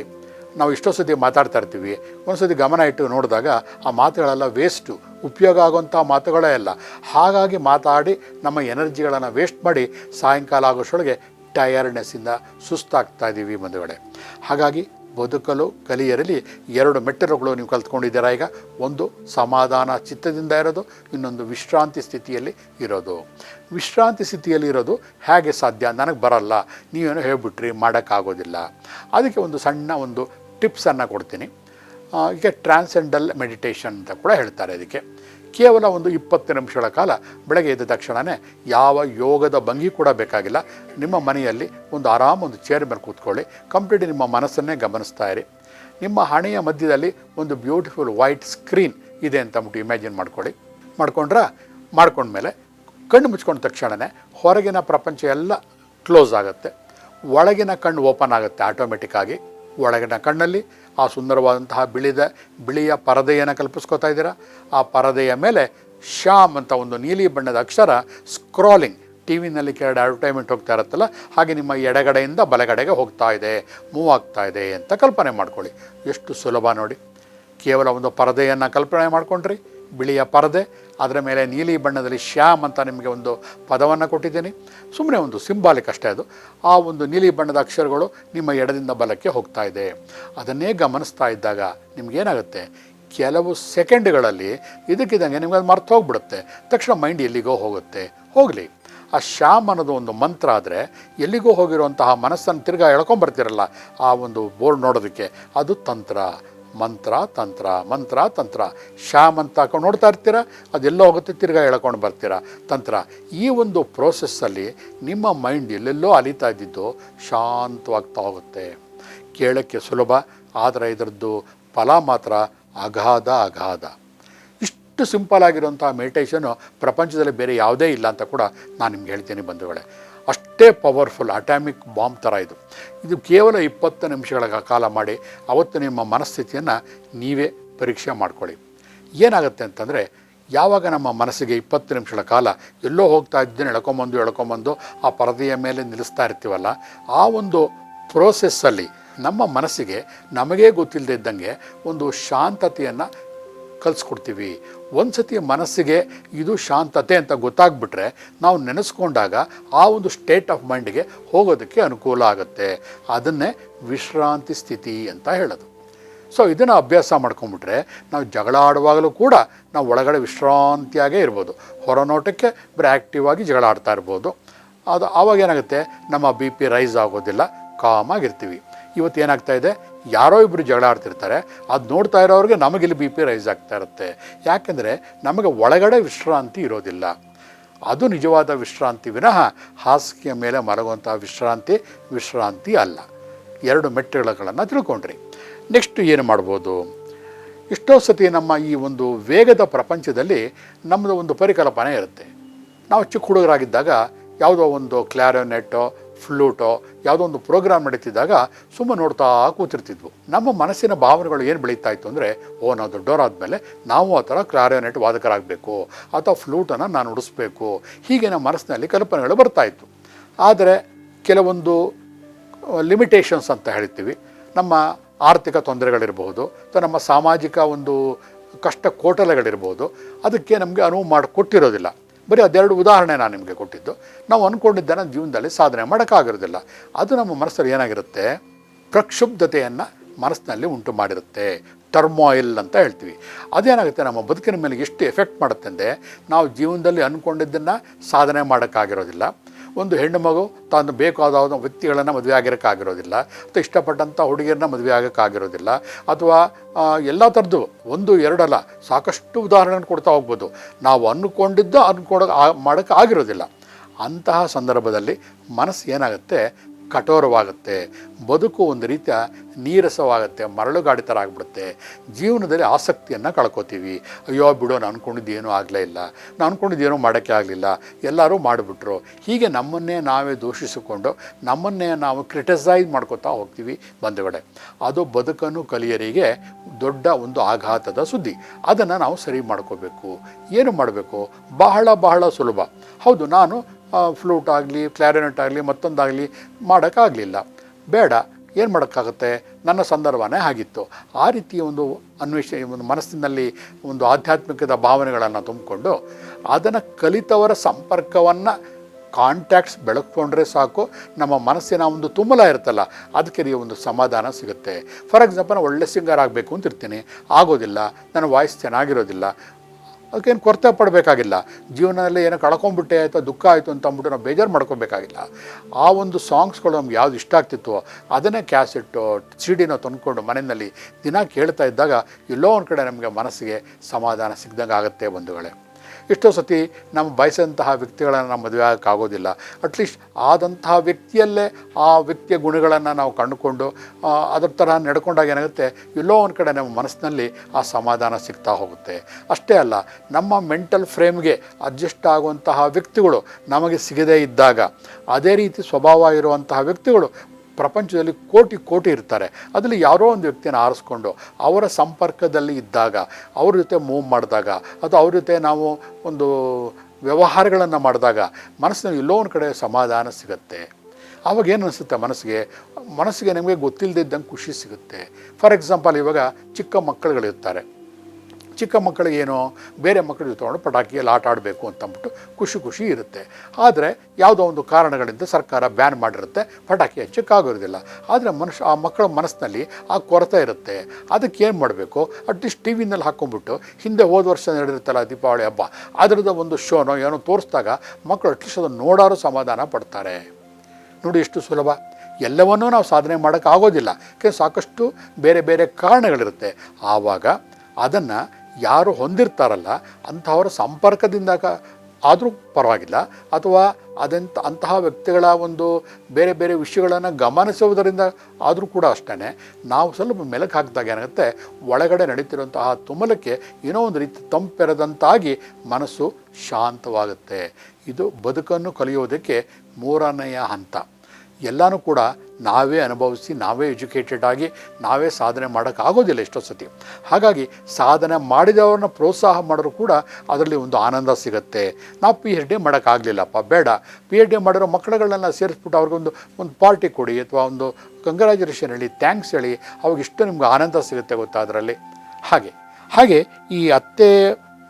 ನಾವು ಇಷ್ಟೋ ಸತಿ ಮಾತಾಡ್ತಾ ಇರ್ತೀವಿ. ಒಂದು ಸತಿ ಗಮನ ಇಟ್ಟು ನೋಡಿದಾಗ ಆ ಮಾತುಗಳೆಲ್ಲ ವೇಸ್ಟು ಉಪಯೋಗ ಆಗುವಂಥ ಮಾತುಗಳೇ ಅಲ್ಲ. ಹಾಗಾಗಿ ಮಾತಾಡಿ, ನಮ್ಮ ಎನರ್ಜಿಗಳನ್ನು ವೇಸ್ಟ್ ಮಾಡಿ ಸಾಯಂಕಾಲ ಆಗೋಷ್ಟೊಳಗೆ ಟಯರ್ಡ್ನೆಸ್ಸಿಂದ ಸುಸ್ತಾಗ್ತಾ ಇದ್ದೀವಿ ಬಂಧುಗಳೇ. ಹಾಗಾಗಿ ಬದುಕಲು, ಕಲಿಯರಲ್ಲಿ ಎರಡು ಮೆಟ್ಟಲುಗಳು ನೀವು ಕಲ್ತ್ಕೊಂಡಿದ್ದೀರಾ ಈಗ. ಒಂದು ಸಮಾಧಾನ ಚಿತ್ತದಿಂದ ಇರೋದು, ಇನ್ನೊಂದು ವಿಶ್ರಾಂತಿ ಸ್ಥಿತಿಯಲ್ಲಿ ಇರೋದು. ವಿಶ್ರಾಂತಿ ಸ್ಥಿತಿಯಲ್ಲಿ ಇರೋದು ಹೇಗೆ ಸಾಧ್ಯ? ನನಗೆ ಬರಲ್ಲ. ನೀವೇನೋ ಹೇಳ್ಬಿಟ್ರಿ, ಮಾಡೋಕ್ಕಾಗೋದಿಲ್ಲ. ಅದಕ್ಕೆ ಒಂದು ಸಣ್ಣ ಒಂದು ಟಿಪ್ಸನ್ನು ಕೊಡ್ತೀನಿ. ಈಗ ಟ್ರಾನ್ಸೆಂಡಲ್ ಮೆಡಿಟೇಷನ್ ಅಂತ ಕೂಡ ಹೇಳ್ತಾರೆ ಇದಕ್ಕೆ. ಕೇವಲ ಒಂದು ಇಪ್ಪತ್ತು ನಿಮಿಷಗಳ ಕಾಲ ಬೆಳಗ್ಗೆ ಎದ್ದ ತಕ್ಷಣವೇ ಯಾವ ಯೋಗದ ಭಂಗಿ ಕೂಡ ಬೇಕಾಗಿಲ್ಲ. ನಿಮ್ಮ ಮನೆಯಲ್ಲಿ ಒಂದು ಆರಾಮ ಒಂದು ಚೇರ್ ಮೇಲೆ ಕೂತ್ಕೊಳ್ಳಿ. ಕಂಪ್ಲೀಟ್ ನಿಮ್ಮ ಮನಸ್ಸನ್ನೇ ಗಮನಿಸ್ತಾ ಇರಿ. ನಿಮ್ಮ ಹಣೆಯ ಮಧ್ಯದಲ್ಲಿ ಒಂದು ಬ್ಯೂಟಿಫುಲ್ ವೈಟ್ ಸ್ಕ್ರೀನ್ ಇದೆ ಅಂತ ಅಂದ್ಬಿಟ್ಟು ಇಮ್ಯಾಜಿನ್ ಮಾಡ್ಕೊಳ್ಳಿ. ಮಾಡ್ಕೊಂಡ್ರ? ಮಾಡ್ಕೊಂಡ್ಮೇಲೆ ಕಣ್ಣು ಮುಚ್ಕೊಂಡ ತಕ್ಷಣವೇ ಹೊರಗಿನ ಪ್ರಪಂಚ ಎಲ್ಲ ಕ್ಲೋಸ್ ಆಗುತ್ತೆ. ಒಳಗಿನ ಕಣ್ಣು ಓಪನ್ ಆಗುತ್ತೆ ಆಟೋಮೆಟಿಕ್ಕಾಗಿ ಒಳಗಿನ ಕಣ್ಣಲ್ಲಿ ಆ ಸುಂದರವಾದಂತಹ ಬಿಳಿದ, ಬಿಳಿಯ ಪರದೆಯನ್ನು ಕಲ್ಪಿಸ್ಕೋತಾ ಇದ್ದೀರಾ? ಆ ಪರದೆಯ ಮೇಲೆ ಶ್ಯಾಮ್ ಅಂತ ಒಂದು ನೀಲಿ ಬಣ್ಣದ ಅಕ್ಷರ ಸ್ಕ್ರಾಲಿಂಗ್ ಟಿ ವಿನಲ್ಲಿ ಕೆರಡು ಅಡ್ವರ್ಟೈಮೆಂಟ್ ಹೋಗ್ತಾ ಇರುತ್ತಲ್ಲ, ಹಾಗೆ ನಿಮ್ಮ ಎಡಗಡೆಯಿಂದ ಬಲಗಡೆಗೆ ಹೋಗ್ತಾ ಇದೆ, ಮೂವ್ ಆಗ್ತಾ ಇದೆ ಅಂತ ಕಲ್ಪನೆ ಮಾಡ್ಕೊಳ್ಳಿ. ಎಷ್ಟು ಸುಲಭ ನೋಡಿ. ಕೇವಲ ಒಂದು ಪರದೆಯನ್ನು ಕಲ್ಪನೆ ಮಾಡ್ಕೊಂಡ್ರಿ. ಬಿಳಿಯ ಪರದೆ, ಅದರ ಮೇಲೆ ನೀಲಿ ಬಣ್ಣದಲ್ಲಿ ಶ್ಯಾಮ್ ಅಂತ ನಿಮಗೆ ಒಂದು ಪದವನ್ನು ಕೊಟ್ಟಿದ್ದೀನಿ. ಸುಮ್ಮನೆ ಒಂದು ಸಿಂಬಾಲಿಕ್ ಅಷ್ಟೇ ಅದು. ಆ ಒಂದು ನೀಲಿ ಬಣ್ಣದ ಅಕ್ಷರಗಳು ನಿಮ್ಮ ಎಡದಿಂದ ಬಲಕ್ಕೆ ಹೋಗ್ತಾ ಇದೆ. ಅದನ್ನೇ ಗಮನಿಸ್ತಾ ಇದ್ದಾಗ ನಿಮಗೇನಾಗುತ್ತೆ ಕೆಲವು ಸೆಕೆಂಡ್ಗಳಲ್ಲಿ ಇದಕ್ಕಿದ್ದಂಗೆ ನಿಮಗೆ ಅದು ಮರ್ತು ಹೋಗ್ಬಿಡುತ್ತೆ. ತಕ್ಷಣ ಮೈಂಡ್ ಎಲ್ಲಿಗೋ ಹೋಗುತ್ತೆ. ಹೋಗಲಿ. ಆ ಶ್ಯಾಮ್ ಅನ್ನೋದು ಒಂದು ಮಂತ್ರ ಆದರೆ ಎಲ್ಲಿಗೋ ಹೋಗಿರುವಂತಹ ಮನಸ್ಸನ್ನು ತಿರ್ಗಾ ಎಳ್ಕೊಂಬರ್ತಿರಲ್ಲ ಆ ಒಂದು ಬೋರ್ಡ್ ನೋಡೋದಕ್ಕೆ. ಅದು ತಂತ್ರ. ಮಂತ್ರ, ತಂತ್ರ ಮಂತ್ರ, ತಂತ್ರ. ಶ್ಯಾಮ್ ಅಂತ ಹಾಕೊಂಡು ನೋಡ್ತಾ ಇರ್ತೀರ? ಅದೆಲ್ಲೋ ಹೋಗುತ್ತೆ, ತಿರ್ಗಾ ಹೇಳ್ಕೊಂಡು ಬರ್ತೀರಾ? ತಂತ್ರ. ಈ ಒಂದು ಪ್ರೋಸೆಸ್ಸಲ್ಲಿ ನಿಮ್ಮ ಮೈಂಡ್ ಎಲ್ಲೆಲ್ಲೋ ಅಲಿತಾ ಇದ್ದಿದ್ದು ಶಾಂತವಾಗ್ತಾ ಹೋಗುತ್ತೆ. ಕೇಳೋಕ್ಕೆ ಸುಲಭ, ಆದರೆ ಇದರದ್ದು ಫಲ ಮಾತ್ರ ಅಗಾಧ ಅಗಾಧ. ಇಷ್ಟು ಸಿಂಪಲ್ ಆಗಿರುವಂಥ ಮೆಡಿಟೇಷನು ಪ್ರಪಂಚದಲ್ಲಿ ಬೇರೆ ಯಾವುದೇ ಇಲ್ಲ ಅಂತ ಕೂಡ ನಾನು ನಿಮ್ಗೆ ಹೇಳ್ತೀನಿ ಬಂಧುಗಳೇ. ಅಷ್ಟೇ ಪವರ್ಫುಲ್, ಅಟಾಮಿಕ್ ಬಾಂಬ್ ಥರ ಇದು. ಇದು ಕೇವಲ ಇಪ್ಪತ್ತು ನಿಮಿಷಗಳ ಕಾಲ ಮಾಡಿ, ಅವತ್ತು ನಿಮ್ಮ ಮನಸ್ಥಿತಿಯನ್ನು ನೀವೇ ಪರೀಕ್ಷೆ ಮಾಡ್ಕೊಳ್ಳಿ. ಏನಾಗುತ್ತೆ ಅಂತಂದರೆ, ಯಾವಾಗ ನಮ್ಮ ಮನಸ್ಸಿಗೆ ಇಪ್ಪತ್ತು ನಿಮಿಷಗಳ ಕಾಲ ಎಲ್ಲೋ ಹೋಗ್ತಾ ಇದ್ದೇನೆ, ಎಳ್ಕೊಂಬಂದು ಎಳ್ಕೊಂಬಂದು, ಆ ಪರದೆಯ ಮೇಲೆ ನಿಲ್ಲಿಸ್ತಾ ಇರ್ತೀವಲ್ಲ, ಆ ಒಂದು ಪ್ರೋಸೆಸ್ಸಲ್ಲಿ ನಮ್ಮ ಮನಸ್ಸಿಗೆ ನಮಗೇ ಗೊತ್ತಿಲ್ಲದೆ ಇದ್ದಂಗೆ ಒಂದು ಶಾಂತತೆಯನ್ನು ಕಲಿಸ್ಕೊಡ್ತೀವಿ. ಒಂದು ಸತಿ ಮನಸ್ಸಿಗೆ ಇದು ಶಾಂತತೆ ಅಂತ ಗೊತ್ತಾಗ್ಬಿಟ್ರೆ ನಾವು ನೆನೆಸ್ಕೊಂಡಾಗ ಆ ಒಂದು ಸ್ಟೇಟ್ ಆಫ್ ಮೈಂಡ್ಗೆ ಹೋಗೋದಕ್ಕೆ ಅನುಕೂಲ ಆಗುತ್ತೆ. ಅದನ್ನೇ ವಿಶ್ರಾಂತಿ ಸ್ಥಿತಿ ಅಂತ ಹೇಳೋದು. ಸೊ ಇದನ್ನು ಅಭ್ಯಾಸ ಮಾಡ್ಕೊಂಬಿಟ್ರೆ ನಾವು ಜಗಳ ಆಡುವಾಗಲೂ ಕೂಡ ನಾವು ಒಳಗಡೆ ವಿಶ್ರಾಂತಿಯಾಗೇ ಇರ್ಬೋದು. ಹೊರನೋಟಕ್ಕೆ ಬರೀ ಆ್ಯಕ್ಟಿವ್ ಆಗಿ ಜಗಳ ಆಡ್ತಾ ಇರ್ಬೋದು. ಅದು ಆವಾಗ ಏನಾಗುತ್ತೆ? ನಮ್ಮ ಬಿ ಪಿ ರೈಸ್ ಆಗೋದಿಲ್ಲ. ಕಾಮಾಗಿರ್ತೀವಿ ಇವತ್ತು ಏನಾಗ್ತಾ ಇದೆ? ಯಾರೋ ಇಬ್ಬರು ಜಗಳ ಆಡ್ತಿರ್ತಾರೆ. ಅದು ನೋಡ್ತಾ ಇರೋರಿಗೆ ನಮಗಿಲ್ಲಿ ಬಿ ಪಿ ರೈಸ್ ಆಗ್ತಾ ಇರುತ್ತೆ. ಯಾಕೆಂದರೆ ನಮಗೆ ಒಳಗಡೆ ವಿಶ್ರಾಂತಿ ಇರೋದಿಲ್ಲ. ಅದು ನಿಜವಾದ ವಿಶ್ರಾಂತಿ ವಿನಃ ಹಾಸಿಗೆಯ ಮೇಲೆ ಮಲಗುವಂಥ ವಿಶ್ರಾಂತಿ ವಿಶ್ರಾಂತಿ ಅಲ್ಲ. ಎರಡು ಮೆಟ್ಟಿಲುಗಳನ್ನು ತಿಳ್ಕೊಂಡ್ರಿ. ನೆಕ್ಸ್ಟ್ ಏನು ಮಾಡ್ಬೋದು? ಎಷ್ಟೋ ಸತಿ ನಮ್ಮ ಈ ಒಂದು ವೇಗದ ಪ್ರಪಂಚದಲ್ಲಿ ನಮ್ಮದು ಒಂದು ಪರಿಕಲ್ಪನೆ ಇರುತ್ತೆ. ನಾವು ಚಿಕ್ಕ ಹುಡುಗರಾಗಿದ್ದಾಗ ಯಾವುದೋ ಒಂದು ಕ್ಲಾರೋನೆಟ್ಟೋ ಫ್ಲೂಟೋ ಯಾವುದೋ ಒಂದು ಪ್ರೋಗ್ರಾಮ್ ನಡೀತಿದ್ದಾಗ ಸುಮ್ಮನೆ ನೋಡ್ತಾ ಕೂತಿರ್ತಿದ್ವು. ನಮ್ಮ ಮನಸ್ಸಿನ ಭಾವನೆಗಳು ಏನು ಬೆಳೀತಾ ಇತ್ತು ಅಂದರೆ, ಓ, ನಾವು ದೊಡ್ಡವರಾದ್ಮೇಲೆ ನಾವು ಆ ಥರ ಕ್ಲಾರೋನೆಟ್ ವಾದಕರಾಗಬೇಕು, ಅಥವಾ ಫ್ಲೂಟನ್ನು ನಾನು ಉಡಿಸ್ಬೇಕು, ಹೀಗೆ ನಮ್ಮ ಮನಸ್ಸಿನಲ್ಲಿ ಕಲ್ಪನೆಗಳು ಬರ್ತಾ ಇತ್ತು. ಆದರೆ ಕೆಲವೊಂದು ಲಿಮಿಟೇಷನ್ಸ್ ಅಂತ ಹೇಳ್ತೀವಿ. ನಮ್ಮ ಆರ್ಥಿಕ ತೊಂದರೆಗಳಿರ್ಬೋದು ಅಥವಾ ನಮ್ಮ ಸಾಮಾಜಿಕ ಒಂದು ಕಷ್ಟ ಕೋಟಲೆಗಳಿರ್ಬೋದು ಅದಕ್ಕೆ ನಮಗೆ ಅನುವು ಮಾಡಿಕೊಟ್ಟಿರೋದಿಲ್ಲ. ಬರೀ ಅದೆರಡು ಉದಾಹರಣೆ ನಾನು ನಿಮಗೆ ಕೊಟ್ಟಿದ್ದು. ನಾವು ಅಂದ್ಕೊಂಡಿದ್ದನ್ನು ಜೀವನದಲ್ಲಿ ಸಾಧನೆ ಮಾಡೋಕ್ಕಾಗಿರೋದಿಲ್ಲ. ಅದು ನಮ್ಮ ಮನಸ್ಸಲ್ಲಿ ಏನಾಗಿರುತ್ತೆ? ಪ್ರಕ್ಷುಬ್ಧತೆಯನ್ನು ಮನಸ್ಸಿನಲ್ಲಿ ಉಂಟು ಮಾಡಿರುತ್ತೆ. ಟರ್ಮಾಯಿಲ್ ಅಂತ ಹೇಳ್ತೀವಿ. ಅದೇನಾಗುತ್ತೆ? ನಮ್ಮ ಬದುಕಿನ ಮೇಲೆ ಎಷ್ಟು ಎಫೆಕ್ಟ್ ಮಾಡುತ್ತೆ ಅಂದರೆ, ನಾವು ಜೀವನದಲ್ಲಿ ಅಂದ್ಕೊಂಡಿದ್ದನ್ನು ಸಾಧನೆ ಮಾಡೋಕ್ಕಾಗಿರೋದಿಲ್ಲ. ಒಂದು ಹೆಣ್ಣು ಮಗು ತಾನು ಬೇಕಾದ ವ್ಯಕ್ತಿಗಳನ್ನು ಮದುವೆ ಆಗಿರೋಕ್ಕಾಗಿರೋದಿಲ್ಲ ಅಥವಾ ಇಷ್ಟಪಟ್ಟಂಥ ಹುಡುಗಿಯರನ್ನ ಮದುವೆ ಆಗೋಕ್ಕಾಗಿರೋದಿಲ್ಲ, ಅಥವಾ ಎಲ್ಲ ಥರದ್ದು ಒಂದು, ಎರಡಲ್ಲ, ಸಾಕಷ್ಟು ಉದಾಹರಣೆಗಳನ್ನು ಕೊಡ್ತಾ ಹೋಗ್ಬೋದು. ನಾವು ಅಂದ್ಕೊಂಡಿದ್ದು ಅಂದ್ಕೊಡೋ ಮಾಡೋಕ್ಕೆ ಆಗಿರೋದಿಲ್ಲ. ಅಂತಹ ಸಂದರ್ಭದಲ್ಲಿ ಮನಸ್ಸು ಏನಾಗುತ್ತೆ? ಕಠೋರವಾಗುತ್ತೆ. ಬದುಕು ಒಂದು ರೀತಿಯ ನೀರಸವಾಗುತ್ತೆ ಮರಳುಗಾಡಿ ಥರ ಆಗಿಬಿಡುತ್ತೆ ಜೀವನದಲ್ಲಿ ಆಸಕ್ತಿಯನ್ನು ಕಳ್ಕೊತೀವಿ. ಅಯ್ಯೋ ಬಿಡೋ, ನಾನು ಅಂದ್ಕೊಂಡಿದ್ದು ಏನೂ ಆಗಲೇ ಇಲ್ಲ. ನಾನು ಅಂದ್ಕೊಂಡಿದ್ದು ಏನೂ ಮಾಡೋಕ್ಕೆ ಆಗಲಿಲ್ಲ. ಎಲ್ಲರೂ ಮಾಡಿಬಿಟ್ರು. ಹೀಗೆ ನಮ್ಮನ್ನೇ ನಾವೇ ದೂಷಿಸಿಕೊಂಡು, ನಮ್ಮನ್ನೇ ನಾವು ಕ್ರಿಟಿಸೈಸ್ ಮಾಡ್ಕೋತಾ ಹೋಗ್ತೀವಿ ಬಂಧುಗಡೆ ಅದು ಬದುಕನ್ನು ಕಲಿಯರಿಗೆ ದೊಡ್ಡ ಒಂದು ಆಘಾತದ ಸುದ್ದಿ. ಅದನ್ನು ನಾವು ಸರಿ ಮಾಡ್ಕೋಬೇಕು. ಏನು ಮಾಡಬೇಕು? ಬಹಳ ಬಹಳ ಸುಲಭ. ಹೌದು, ನಾನು ಫ್ಲೂಟ್ ಆಗಲಿ ಕ್ಲಾರಿನೆಟ್ ಆಗಲಿ, ಮತ್ತೊಂದಾಗಲಿ ಮಾಡೋಕ್ಕಾಗಲಿಲ್ಲ. ಬೇಡ, ಏನು ಮಾಡೋಕ್ಕಾಗುತ್ತೆ? ನನ್ನ ಸಂದರ್ಭನೇ ಆಗಿತ್ತು. ಆ ರೀತಿಯ ಒಂದು ಅನ್ವೇಷ ಒಂದು ಮನಸ್ಸಿನಲ್ಲಿ ಒಂದು ಆಧ್ಯಾತ್ಮಿಕದ ಭಾವನೆಗಳನ್ನು ತುಂಬಿಕೊಂಡು ಅದನ್ನು ಕಲಿತವರ ಸಂಪರ್ಕವನ್ನು ಕಾಂಟ್ಯಾಕ್ಟ್ಸ್ ಬೆಳಕೊಂಡ್ರೆ ಸಾಕು. ನಮ್ಮ ಮನಸ್ಸಿನ ಒಂದು ತುಮಲ ಇರುತ್ತಲ್ಲ, ಅದಕ್ಕೆ ಒಂದು ಸಮಾಧಾನ ಸಿಗುತ್ತೆ. ಫಾರ್ ಎಕ್ಸಾಂಪಲ್ ಒಳ್ಳೆ ಸಿಂಗರ್ ಆಗಬೇಕು ಅಂತ ಇರ್ತೀನಿ ಆಗೋದಿಲ್ಲ. ನನ್ನ ವಾಯ್ಸ್ ಚೆನ್ನಾಗಿರೋದಿಲ್ಲ. ಅದಕ್ಕೇನು ಕೊರತೆ ಪಡಬೇಕಾಗಿಲ್ಲ. ಜೀವನದಲ್ಲಿ ಏನೋ ಕಳ್ಕೊಂಬಿಟ್ಟೆ ಅಥವಾ ದುಃಖ ಆಯಿತು ಅಂತ ಅಂದ್ಬಿಟ್ಟು ನಾವು ಬೇಜಾರು ಮಾಡ್ಕೊಬೇಕಾಗಿಲ್ಲ. ಆ ಒಂದು ಸಾಂಗ್ಸ್ಗಳು ನಮ್ಗೆ ಯಾವ್ದು ಇಷ್ಟ ಆಗ್ತಿತ್ತು, ಅದನ್ನೇ ಕ್ಯಾಸೆಟ್ಟು ಸಿಡಿನೋ ತಂದ್ಕೊಂಡು ಮನೆಯಲ್ಲಿ ದಿನ ಕೇಳ್ತಾ ಇದ್ದಾಗ ಎಲ್ಲೋ ಒಂದು ಕಡೆ ನಮಗೆ ಮನಸ್ಸಿಗೆ ಸಮಾಧಾನ ಸಿಗ್ದಂಗೆ ಆಗುತ್ತೆ ಬಂಧುಗಳೇ. ಎಷ್ಟೋ ಸತಿ ನಮ್ಮ ಬಯಸಿದಂತಹ ವ್ಯಕ್ತಿಗಳನ್ನು ನಾವು ಮದುವೆ ಆಗೋಕ್ಕಾಗೋದಿಲ್ಲ. ಅಟ್ಲೀಸ್ಟ್ ಆದಂತಹ ವ್ಯಕ್ತಿಯಲ್ಲೇ ಆ ವ್ಯಕ್ತಿಯ ಗುಣಗಳನ್ನು ನಾವು ಕಂಡುಕೊಂಡು ಅದರ ಥರ ನಡ್ಕೊಂಡಾಗ ಏನಾಗುತ್ತೆ, ಎಲ್ಲೋ ಒಂದು ಕಡೆ ನಮ್ಮ ಮನಸ್ಸಿನಲ್ಲಿ ಆ ಸಮಾಧಾನ ಸಿಗ್ತಾ ಹೋಗುತ್ತೆ. ಅಷ್ಟೇ ಅಲ್ಲ, ನಮ್ಮ ಮೆಂಟಲ್ ಫ್ರೇಮ್ಗೆ ಅಡ್ಜಸ್ಟ್ ಆಗುವಂತಹ ವ್ಯಕ್ತಿಗಳು ನಮಗೆ ಸಿಗದೇ ಇದ್ದಾಗ, ಅದೇ ರೀತಿ ಸ್ವಭಾವ ಇರುವಂತಹ ವ್ಯಕ್ತಿಗಳು ಪ್ರಪಂಚದಲ್ಲಿ ಕೋಟಿ ಕೋಟಿ ಇರ್ತಾರೆ. ಅದರಲ್ಲಿ ಯಾರೋ ಒಂದು ವ್ಯಕ್ತಿಯನ್ನು ಆರಿಸ್ಕೊಂಡು ಅವರ ಸಂಪರ್ಕದಲ್ಲಿ ಇದ್ದಾಗ, ಅವ್ರ ಜೊತೆ ಮೂವ್ ಮಾಡಿದಾಗ, ಅಥವಾ ಅವ್ರ ಜೊತೆ ನಾವು ಒಂದು ವ್ಯವಹಾರಗಳನ್ನು ಮಾಡಿದಾಗ ಮನಸ್ಸಿನಲ್ಲಿ ಎಲ್ಲೋ ಒಂದು ಕಡೆ ಸಮಾಧಾನ ಸಿಗುತ್ತೆ. ಆವಾಗ ಏನು ಅನಿಸುತ್ತೆ ಮನಸ್ಸಿಗೆ? ಮನಸ್ಸಿಗೆ ನಿಮಗೆ ಗೊತ್ತಿಲ್ಲದಿದ್ದಂಗೆ ಖುಷಿ ಸಿಗುತ್ತೆ. ಫಾರ್ ಎಕ್ಸಾಂಪಲ್ ಇವಾಗ ಚಿಕ್ಕ ಮಕ್ಕಳುಗಳಿರ್ತಾರೆ. ಚಿಕ್ಕ ಮಕ್ಕಳಿಗೆ ಏನೋ ಬೇರೆ ಜೊತೆ ತೊಗೊಂಡು ಪಟಾಕಿಯಲ್ಲಿ ಆಟ ಆಡಬೇಕು ಅಂತಂದ್ಬಿಟ್ಟು ಖುಷಿ ಖುಷಿ ಇರುತ್ತೆ. ಆದರೆ ಯಾವುದೋ ಒಂದು ಕಾರಣಗಳಿಂದ ಸರ್ಕಾರ ಬ್ಯಾನ್ ಮಾಡಿರುತ್ತೆ, ಪಟಾಕಿ ಹಚ್ಚಕ್ಕಾಗೋದಿಲ್ಲ ಆದರೆ ಮನುಷ್ಯ, ಆ ಮಕ್ಕಳ ಮನಸ್ಸಿನಲ್ಲಿ ಆ ಕೊರತೆ ಇರುತ್ತೆ. ಅದಕ್ಕೆ ಏನು ಮಾಡಬೇಕು? ಅಟ್ಲೀಸ್ಟ್ ಟಿ ವಿನಲ್ಲಿ ಹಾಕ್ಕೊಂಡ್ಬಿಟ್ಟು ಹಿಂದೆ ಹೋದ ವರ್ಷ ನಡೆದಿರುತ್ತಲ್ಲ ದೀಪಾವಳಿ ಹಬ್ಬ ಅದರದ ಒಂದು ಶೋನೋ ಏನೋ ತೋರಿಸಿದಾಗ ಮಕ್ಕಳು ಅಟ್ಲೀಸ್ಟ್ ಅದನ್ನು ನೋಡಾರು ಸಮಾಧಾನ ಪಡ್ತಾರೆ. ನೋಡಿ ಎಷ್ಟು ಸುಲಭ. ಎಲ್ಲವನ್ನೂ ನಾವು ಸಾಧನೆ ಮಾಡೋಕ್ಕಾಗೋದಿಲ್ಲ. ಯಾಕೆ ಸಾಕಷ್ಟು ಬೇರೆ ಬೇರೆ ಕಾರಣಗಳಿರುತ್ತೆ. ಆವಾಗ ಅದನ್ನು ಯಾರು ಹೊಂದಿರ್ತಾರಲ್ಲ ಅಂಥವರ ಸಂಪರ್ಕದಿಂದ ಆದರೂ ಪರವಾಗಿಲ್ಲ. ಅಥವಾ ಅದಂತ ಅಂತಹ ವ್ಯಕ್ತಿಗಳ ಒಂದು ಬೇರೆ ಬೇರೆ ವಿಷಯಗಳನ್ನು ಗಮನಿಸುವುದರಿಂದ ಆದರೂ ಕೂಡ ಅಷ್ಟೇ ನಾವು ಸ್ವಲ್ಪ ಮೆಲಕು ಹಾಕಿದಾಗ ಏನಾಗುತ್ತೆ, ಒಳಗಡೆ ನಡೀತಿರುವಂತಹ ತುಮಲಕ್ಕೆ ಏನೋ ಒಂದು ರೀತಿ ತಂಪೆರೆದಂತಾಗಿ ಮನಸ್ಸು ಶಾಂತವಾಗುತ್ತೆ. ಇದು ಬದುಕನ್ನು ಕಲಿಯೋದಕ್ಕೆ ಮೂರನೆಯ ಹಂತ. ಎಲ್ಲನೂ ಕೂಡ ನಾವೇ ಅನುಭವಿಸಿ, ನಾವೇ ಎಜುಕೇಟೆಡ್ ಆಗಿ, ನಾವೇ ಸಾಧನೆ ಮಾಡೋಕ್ಕಾಗೋದಿಲ್ಲ ಎಷ್ಟೋ ಸತಿ. ಹಾಗಾಗಿ ಸಾಧನೆ ಮಾಡಿದವ್ರನ್ನ ಪ್ರೋತ್ಸಾಹ ಮಾಡಿದ್ರು ಕೂಡ ಅದರಲ್ಲಿ ಒಂದು ಆನಂದ ಸಿಗುತ್ತೆ. ನಾವು ಪಿ ಎಚ್ ಡಿ ಮಾಡೋಕ್ಕಾಗಲಿಲ್ಲಪ್ಪ, ಬೇಡ. ಪಿ ಎಚ್ ಡಿ ಮಾಡಿರೋ ಮಕ್ಕಳುಗಳನ್ನೆಲ್ಲ ಸೇರಿಸ್ಬಿಟ್ಟು ಅವ್ರಿಗೊಂದು ಒಂದು ಪಾರ್ಟಿ ಕೊಡಿ ಅಥವಾ ಒಂದು ಕಂಗ್ರ್ಯಾಚುಲೇಷನ್ ಹೇಳಿ ಥ್ಯಾಂಕ್ಸ್ ಹೇಳಿ, ಅವಾಗ ಇಷ್ಟು ನಿಮ್ಗೆ ಆನಂದ ಸಿಗುತ್ತೆ ಗೊತ್ತಾ ಅದರಲ್ಲಿ. ಹಾಗೆ ಹಾಗೆ ಈ ಅತ್ತೆ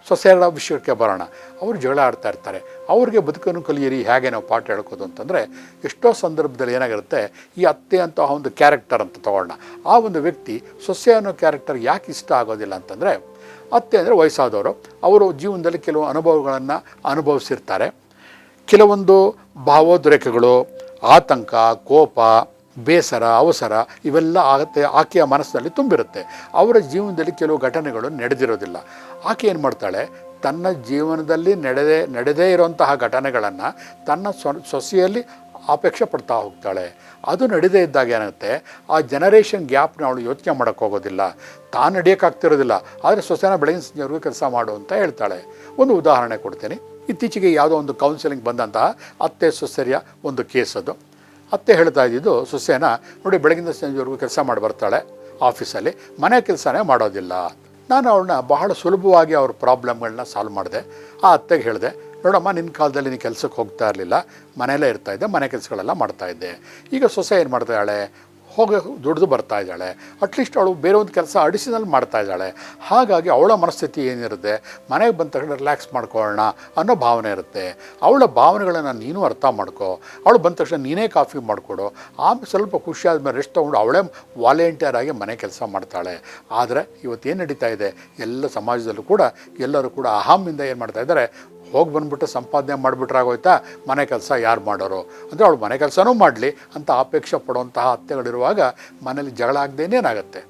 ಸೊಸೆಗಳ ವಿಷಯಕ್ಕೆ ಬರೋಣ. ಅವರು ಜಗಳ ಆಡ್ತಾ ಇರ್ತಾರೆ. ಅವ್ರಿಗೆ ಬದುಕನ್ನು ಕಲಿಯಿರಿ, ಹೇಗೆ ನಾವು ಪಾಠ ಹೇಳ್ಕೋದು ಅಂತಂದರೆ ಎಷ್ಟೋ ಸಂದರ್ಭದಲ್ಲಿ ಏನಾಗಿರುತ್ತೆ, ಈ ಅತ್ತೆ ಅಂತ ಒಂದು ಕ್ಯಾರೆಕ್ಟರ್ ಅಂತ ತಗೊಳ್ಳೋಣ ಆ ಒಂದು ವ್ಯಕ್ತಿ ಸೊಸೆ ಅನ್ನೋ ಕ್ಯಾರೆಕ್ಟರ್ ಯಾಕೆ ಇಷ್ಟ ಆಗೋದಿಲ್ಲ ಅಂತಂದರೆ, ಅತ್ತೆ ಅಂದರೆ ವಯಸ್ಸಾದವರು, ಅವರು ಜೀವನದಲ್ಲಿ ಕೆಲವು ಅನುಭವಗಳನ್ನು ಅನುಭವಿಸಿರ್ತಾರೆ. ಕೆಲವೊಂದು ಭಾವೋದ್ರೇಕಗಳು, ಆತಂಕ, ಕೋಪ, ಬೇಸರ, ಅವಸರ, ಇವೆಲ್ಲ ಆಗತ್ತೆ, ಆಕೆಯ ಮನಸ್ಸಿನಲ್ಲಿ ತುಂಬಿರುತ್ತೆ. ಅವರ ಜೀವನದಲ್ಲಿ ಕೆಲವು ಘಟನೆಗಳು ನಡೆದಿರೋದಿಲ್ಲ. ಆಕೆ ಏನು ಮಾಡ್ತಾಳೆ ತನ್ನ ಜೀವನದಲ್ಲಿ ನಡೆದೇ ನಡೆದೇ ಇರುವಂತಹ ಘಟನೆಗಳನ್ನು ತನ್ನ ಸ್ವ ಸೊಸೆಯಲ್ಲಿ ಅಪೇಕ್ಷೆ ಪಡ್ತಾ ಹೋಗ್ತಾಳೆ. ಅದು ನಡೆದೇ ಇದ್ದಾಗ ಏನಾಗುತ್ತೆ? ಆ ಜನರೇಷನ್ ಗ್ಯಾಪ್ನ ಅವಳು ಯೋಚನೆ ಮಾಡೋಕ್ಕೆ ಹೋಗೋದಿಲ್ಲ. ತಾನು ನಡೆಯೋಕ್ಕಾಗ್ತಿರೋದಿಲ್ಲ. ಆದರೆ ಸೊಸೆನ ಬೆಳಗಿನ ಸಂಜೆವರೆಗೂ ಕೆಲಸ ಮಾಡು ಅಂತ ಹೇಳ್ತಾಳೆ. ಒಂದು ಉದಾಹರಣೆ ಕೊಡ್ತೀನಿ. ಇತ್ತೀಚೆಗೆ ಯಾವುದೋ ಒಂದು ಕೌನ್ಸಿಲಿಂಗ್ ಬಂದಂತಹ ಅತ್ತೆ ಸೊಸೆಯ ಒಂದು ಕೇಸ್ ಅದು. ಅತ್ತೆ ಹೇಳ್ತಾ ಇದ್ದಿದ್ದು ಸೊಸೆನ ನೋಡಿ ಬೆಳಗಿನ ಸಂಜೆವರೆಗೂ ಕೆಲಸ ಮಾಡಿ ಬರ್ತಾಳೆ ಆಫೀಸಲ್ಲಿ ಮನೆ ಕೆಲಸನೇ ಮಾಡೋದಿಲ್ಲ. ನಾನು ಅವ್ರನ್ನ ಬಹಳ ಸುಲಭವಾಗಿ ಅವ್ರ ಪ್ರಾಬ್ಲಮ್ಗಳನ್ನ ಸಾಲ್ವ್ ಮಾಡಿದೆ. ಆ ಅತ್ತೆಗೆ ಹೇಳಿದೆ, ನೋಡಮ್ಮ ನಿನ್ನ ಕಾಲದಲ್ಲಿ ನೀನು ಕೆಲಸಕ್ಕೆ ಹೋಗ್ತಾ ಇರಲಿಲ್ಲ, ಮನೆಯಲ್ಲೇ ಇರ್ತಾಯಿದ್ದೆ ಮನೆ ಕೆಲಸಗಳೆಲ್ಲ ಮಾಡ್ತಾ ಇದ್ದೆ. ಈಗ ಸೊಸೆ ಏನು ಮಾಡ್ತಾಳೆ ಹೋಗಿ ದುಡಿದು ಬರ್ತಾ ಇದ್ದಾಳೆ. ಅಟ್ಲೀಸ್ಟ್ ಅವಳು ಬೇರೆ ಒಂದು ಕೆಲಸ ಅಡಿಷನಲ್ ಮಾಡ್ತಾ ಇದ್ದಾಳೆ. ಹಾಗಾಗಿ ಅವಳ ಮನಸ್ಥಿತಿ ಏನಿರುತ್ತೆ? ಮನೆಗೆ ಬಂದ ತಕ್ಷಣ ರಿಲ್ಯಾಕ್ಸ್ ಮಾಡ್ಕೊಳ್ಳೋಣ ಅನ್ನೋ ಭಾವನೆ ಇರುತ್ತೆ. ಅವಳ ಭಾವನೆಗಳನ್ನು ನೀನು ಅರ್ಥ ಮಾಡ್ಕೋ. ಅವಳು ಬಂದ ತಕ್ಷಣ ನೀನೇ ಕಾಫಿ ಮಾಡಿಕೊಡು. ಆಮೇಲೆ ಸ್ವಲ್ಪ ಖುಷಿ ಆದಮೇಲೆ ರೆಸ್ಟ್ ತೊಗೊಂಡು ಅವಳೇ ವಾಲಂಟಿಯರ್ ಆಗಿ ಮನೆ ಕೆಲಸ ಮಾಡ್ತಾಳೆ. ಆದರೆ ಇವತ್ತೇನು ನಡೀತಾ ಇದೆ? ಎಲ್ಲ ಸಮಾಜದಲ್ಲೂ ಕೂಡ ಎಲ್ಲರೂ ಕೂಡ ಅಹಮಿಂದ ಏನು ಮಾಡ್ತಾ ಇದ್ದಾರೆ? ಹೋಗಿ ಬಂದ್ಬಿಟ್ಟು ಸಂಪಾದನೆ ಮಾಡಿಬಿಟ್ರೆ ಆಗೋಯ್ತಾ? ಮನೆ ಕೆಲಸ ಯಾರು ಮಾಡೋರು? ಅಂದರೆ ಅವಳು ಮನೆ ಕೆಲಸನೂ ಮಾಡಲಿ, ಅಂತ ಅಪೇಕ್ಷೆ ಪಡುವಂತಹ ಅತ್ತೆಗಳಿರುವಾಗ ಮನೇಲಿ ಜಗಳ ಆಗದೇನೇನಾಗುತ್ತೆ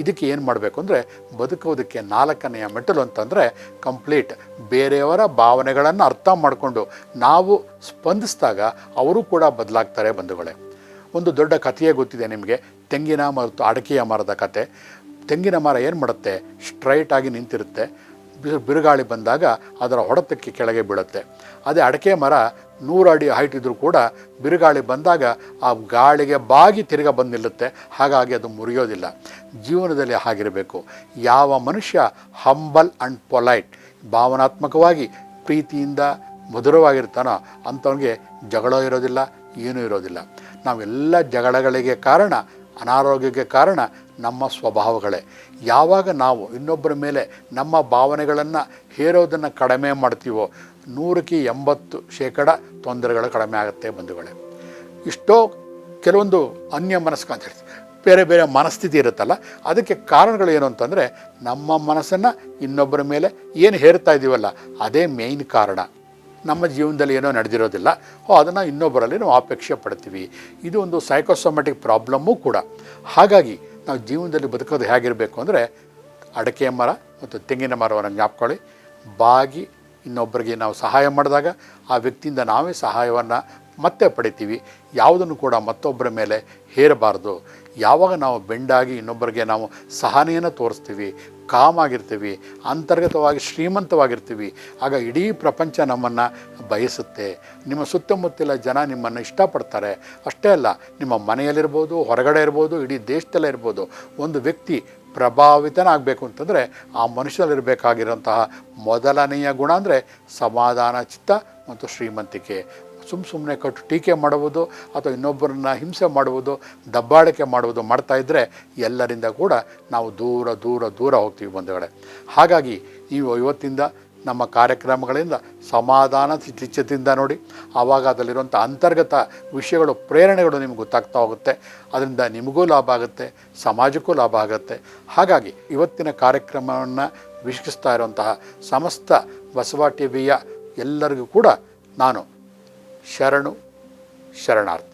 ಇದಕ್ಕೆ ಏನು ಮಾಡಬೇಕು ಅಂದರೆ ಬದುಕೋದಕ್ಕೆ ನಾಲ್ಕನೆಯ ಮೆಟ್ಟಲು ಅಂತಂದರೆ ಕಂಪ್ಲೀಟ್ ಬೇರೆಯವರ ಭಾವನೆಗಳನ್ನು ಅರ್ಥ ಮಾಡಿಕೊಂಡು ನಾವು ಸ್ಪಂದಿಸಿದಾಗ ಅವರು ಕೂಡ ಬದಲಾಗ್ತಾರೆ ಬಂಧುಗಳೇ. ಒಂದು ದೊಡ್ಡ ಕಥೆಯೇ ಗೊತ್ತಿದೆ ನಿಮಗೆ, ತೆಂಗಿನ ಮತ್ತು ಅಡಕೆಯ ಮರದ ಕತೆ. ತೆಂಗಿನ ಮರ ಏನು ಮಾಡುತ್ತೆ? ಸ್ಟ್ರೈಟ್ ಆಗಿ ನಿಂತಿರುತ್ತೆ. ಬಿರು- ಬಿರುಗಾಳಿ ಬಂದಾಗ ಅದರ ಹೊಡೆತಕ್ಕೆ ಕೆಳಗೆ ಬೀಳುತ್ತೆ. ಅದೇ ಅಡಕೆ ಮರ ನೂರು ಅಡಿ ಹೈಟ್ ಇದ್ದರೂ ಕೂಡ ಬಿರುಗಾಳಿ ಬಂದಾಗ ಆ ಗಾಳಿಗೆ ಬಾಗಿ ತಿರ್ಗ ಬಂದು ನಿಲ್ಲುತ್ತೆ. ಹಾಗಾಗಿ ಅದು ಮುರಿಯೋದಿಲ್ಲ. ಜೀವನದಲ್ಲಿ ಹಾಗಿರಬೇಕು. ಯಾವ ಮನುಷ್ಯ ಹಂಬಲ್ ಆ್ಯಂಡ್ ಪೊಲೈಟ್ ಭಾವನಾತ್ಮಕವಾಗಿ ಪ್ರೀತಿಯಿಂದ ಮಧುರವಾಗಿರ್ತಾನೋ ಅಂಥವನಿಗೆ ಜಗಳ ಇರೋದಿಲ್ಲ, ಏನೂ ಇರೋದಿಲ್ಲ. ನಾವೆಲ್ಲ ಜಗಳಗಳಿಗೆ ಕಾರಣ ಅನಾರೋಗ್ಯಕ್ಕೆ ಕಾರಣ ನಮ್ಮ ಸ್ವಭಾವಗಳೇ. ಯಾವಾಗ ನಾವು ಇನ್ನೊಬ್ಬರ ಮೇಲೆ ನಮ್ಮ ಭಾವನೆಗಳನ್ನು ಹೇರೋದನ್ನು ಕಡಿಮೆ ಮಾಡ್ತೀವೋ, ನೂರಕ್ಕೆ ಎಂಬತ್ತು ಶೇಕಡ ತೊಂದರೆಗಳು ಕಡಿಮೆ ಆಗುತ್ತೆ ಬಂಧುಗಳೇ. ಇಷ್ಟೋ ಕೆಲವೊಂದು ಅನ್ಯ ಮನಸ್ಕ ಅಂತ ಹೇಳ್ತೀವಿ. ಬೇರೆ ಬೇರೆ ಮನಸ್ಥಿತಿ ಇರುತ್ತಲ್ಲ, ಅದಕ್ಕೆ ಕಾರಣಗಳು ಏನು ಅಂತಂದರೆ, ನಮ್ಮ ಮನಸ್ಸನ್ನು ಇನ್ನೊಬ್ಬರ ಮೇಲೆ ಏನು ಹೇರ್ತಾ ಇದ್ದೀವಲ್ಲ ಅದೇ ಮೇಯ್ನ್ ಕಾರಣ. ನಮ್ಮ ಜೀವನದಲ್ಲಿ ಏನೋ ನಡೆದಿರೋದಿಲ್ಲ. ಓ, ಅದನ್ನು ಇನ್ನೊಬ್ಬರಲ್ಲಿ ನಾವು ಅಪೇಕ್ಷೆ ಪಡ್ತೀವಿ. ಇದು ಒಂದು ಸೈಕೋಸೊಮ್ಯಾಟಿಕ್ ಪ್ರಾಬ್ಲಮ್ಮು ಕೂಡ. ಹಾಗಾಗಿ ನಾವು ಜೀವನದಲ್ಲಿ ಬದುಕೋದು ಹೇಗಿರಬೇಕು ಅಂದರೆ ಅಡಕೆ ಮರ ಮತ್ತು ತೆಂಗಿನ ಮರವನ್ನು ಜ್ಞಾಪಕೊಳ್ಳಿ. ಬಾಗಿ ಇನ್ನೊಬ್ಬರಿಗೆ ನಾವು ಸಹಾಯ ಮಾಡಿದಾಗ ಆ ವ್ಯಕ್ತಿಯಿಂದ ನಾವೇ ಸಹಾಯವನ್ನು ಮತ್ತೆ ಪಡಿತೀವಿ. ಯಾವುದನ್ನು ಕೂಡ ಮತ್ತೊಬ್ಬರ ಮೇಲೆ ಹೇರಬಾರ್ದು. ಯಾವಾಗ ನಾವು ಬೆಂಡಾಗಿ ಇನ್ನೊಬ್ಬರಿಗೆ ನಾವು ಸಹನೆಯನ್ನು ತೋರಿಸ್ತೀವಿ, ಕಾಮಾಗಿರ್ತೀವಿ, ಅಂತರ್ಗತವಾಗಿ ಶ್ರೀಮಂತವಾಗಿರ್ತೀವಿ, ಆಗ ಇಡೀ ಪ್ರಪಂಚ ನಮ್ಮನ್ನು ಬಯಸುತ್ತೆ. ನಿಮ್ಮ ಸುತ್ತಮುತ್ತಲ ಜನ ನಿಮ್ಮನ್ನು ಇಷ್ಟಪಡ್ತಾರೆ. ಅಷ್ಟೇ ಅಲ್ಲ, ನಿಮ್ಮ ಮನೆಯಲ್ಲಿರ್ಬೋದು, ಹೊರಗಡೆ ಇರ್ಬೋದು, ಇಡೀ ದೇಶದಲ್ಲೇ ಇರ್ಬೋದು, ಒಂದು ವ್ಯಕ್ತಿ ಪ್ರಭಾವಿತನಾಗಬೇಕು ಅಂತಂದರೆ ಆ ಮನುಷ್ಯನಲ್ಲಿರಬೇಕಾಗಿರೋಂತಹ ಮೊದಲನೆಯ ಗುಣ ಅಂದರೆ ಸಮಾಧಾನ, ಚಿತ್ತ ಮತ್ತು ಶ್ರೀಮಂತಿಕೆ. ಸುಮ್ಮ ಸುಮ್ಮನೆ ಕಟ್ಟು ಟೀಕೆ ಮಾಡುವುದು ಅಥವಾ ಇನ್ನೊಬ್ಬರನ್ನ ಹಿಂಸೆ ಮಾಡುವುದು, ದಬ್ಬಾಳಿಕೆ ಮಾಡುವುದು ಮಾಡ್ತಾ ಇದ್ದರೆ ಎಲ್ಲರಿಂದ ಕೂಡ ನಾವು ದೂರ ದೂರ ದೂರ ಹೋಗ್ತೀವಿ ಬಂಧುಗಳೇ. ಹಾಗಾಗಿ ನೀವು ಇವತ್ತಿಂದ ನಮ್ಮ ಕಾರ್ಯಕ್ರಮಗಳಿಂದ ಸಮಾಧಾನ ಚಿಚ್ಚದಿಂದ ನೋಡಿ ಆವಾಗ ಅದರಲ್ಲಿರುವಂಥ ಅಂತರ್ಗತ ವಿಷಯಗಳು, ಪ್ರೇರಣೆಗಳು ನಿಮ್ಗೆ ಗೊತ್ತಾಗ್ತಾ ಹೋಗುತ್ತೆ. ಅದರಿಂದ ನಿಮಗೂ ಲಾಭ ಆಗುತ್ತೆ, ಸಮಾಜಕ್ಕೂ ಲಾಭ ಆಗುತ್ತೆ. ಹಾಗಾಗಿ ಇವತ್ತಿನ ಕಾರ್ಯಕ್ರಮವನ್ನು ವೀಕ್ಷಿಸ್ತಾ ಇರುವಂತಹ ಸಮಸ್ತ ಬಸವ ಟಿ ವಿಯ ಎಲ್ಲರಿಗೂ ಕೂಡ ನಾನು ಶರಣು ಶರಣಾರ್ಥಿ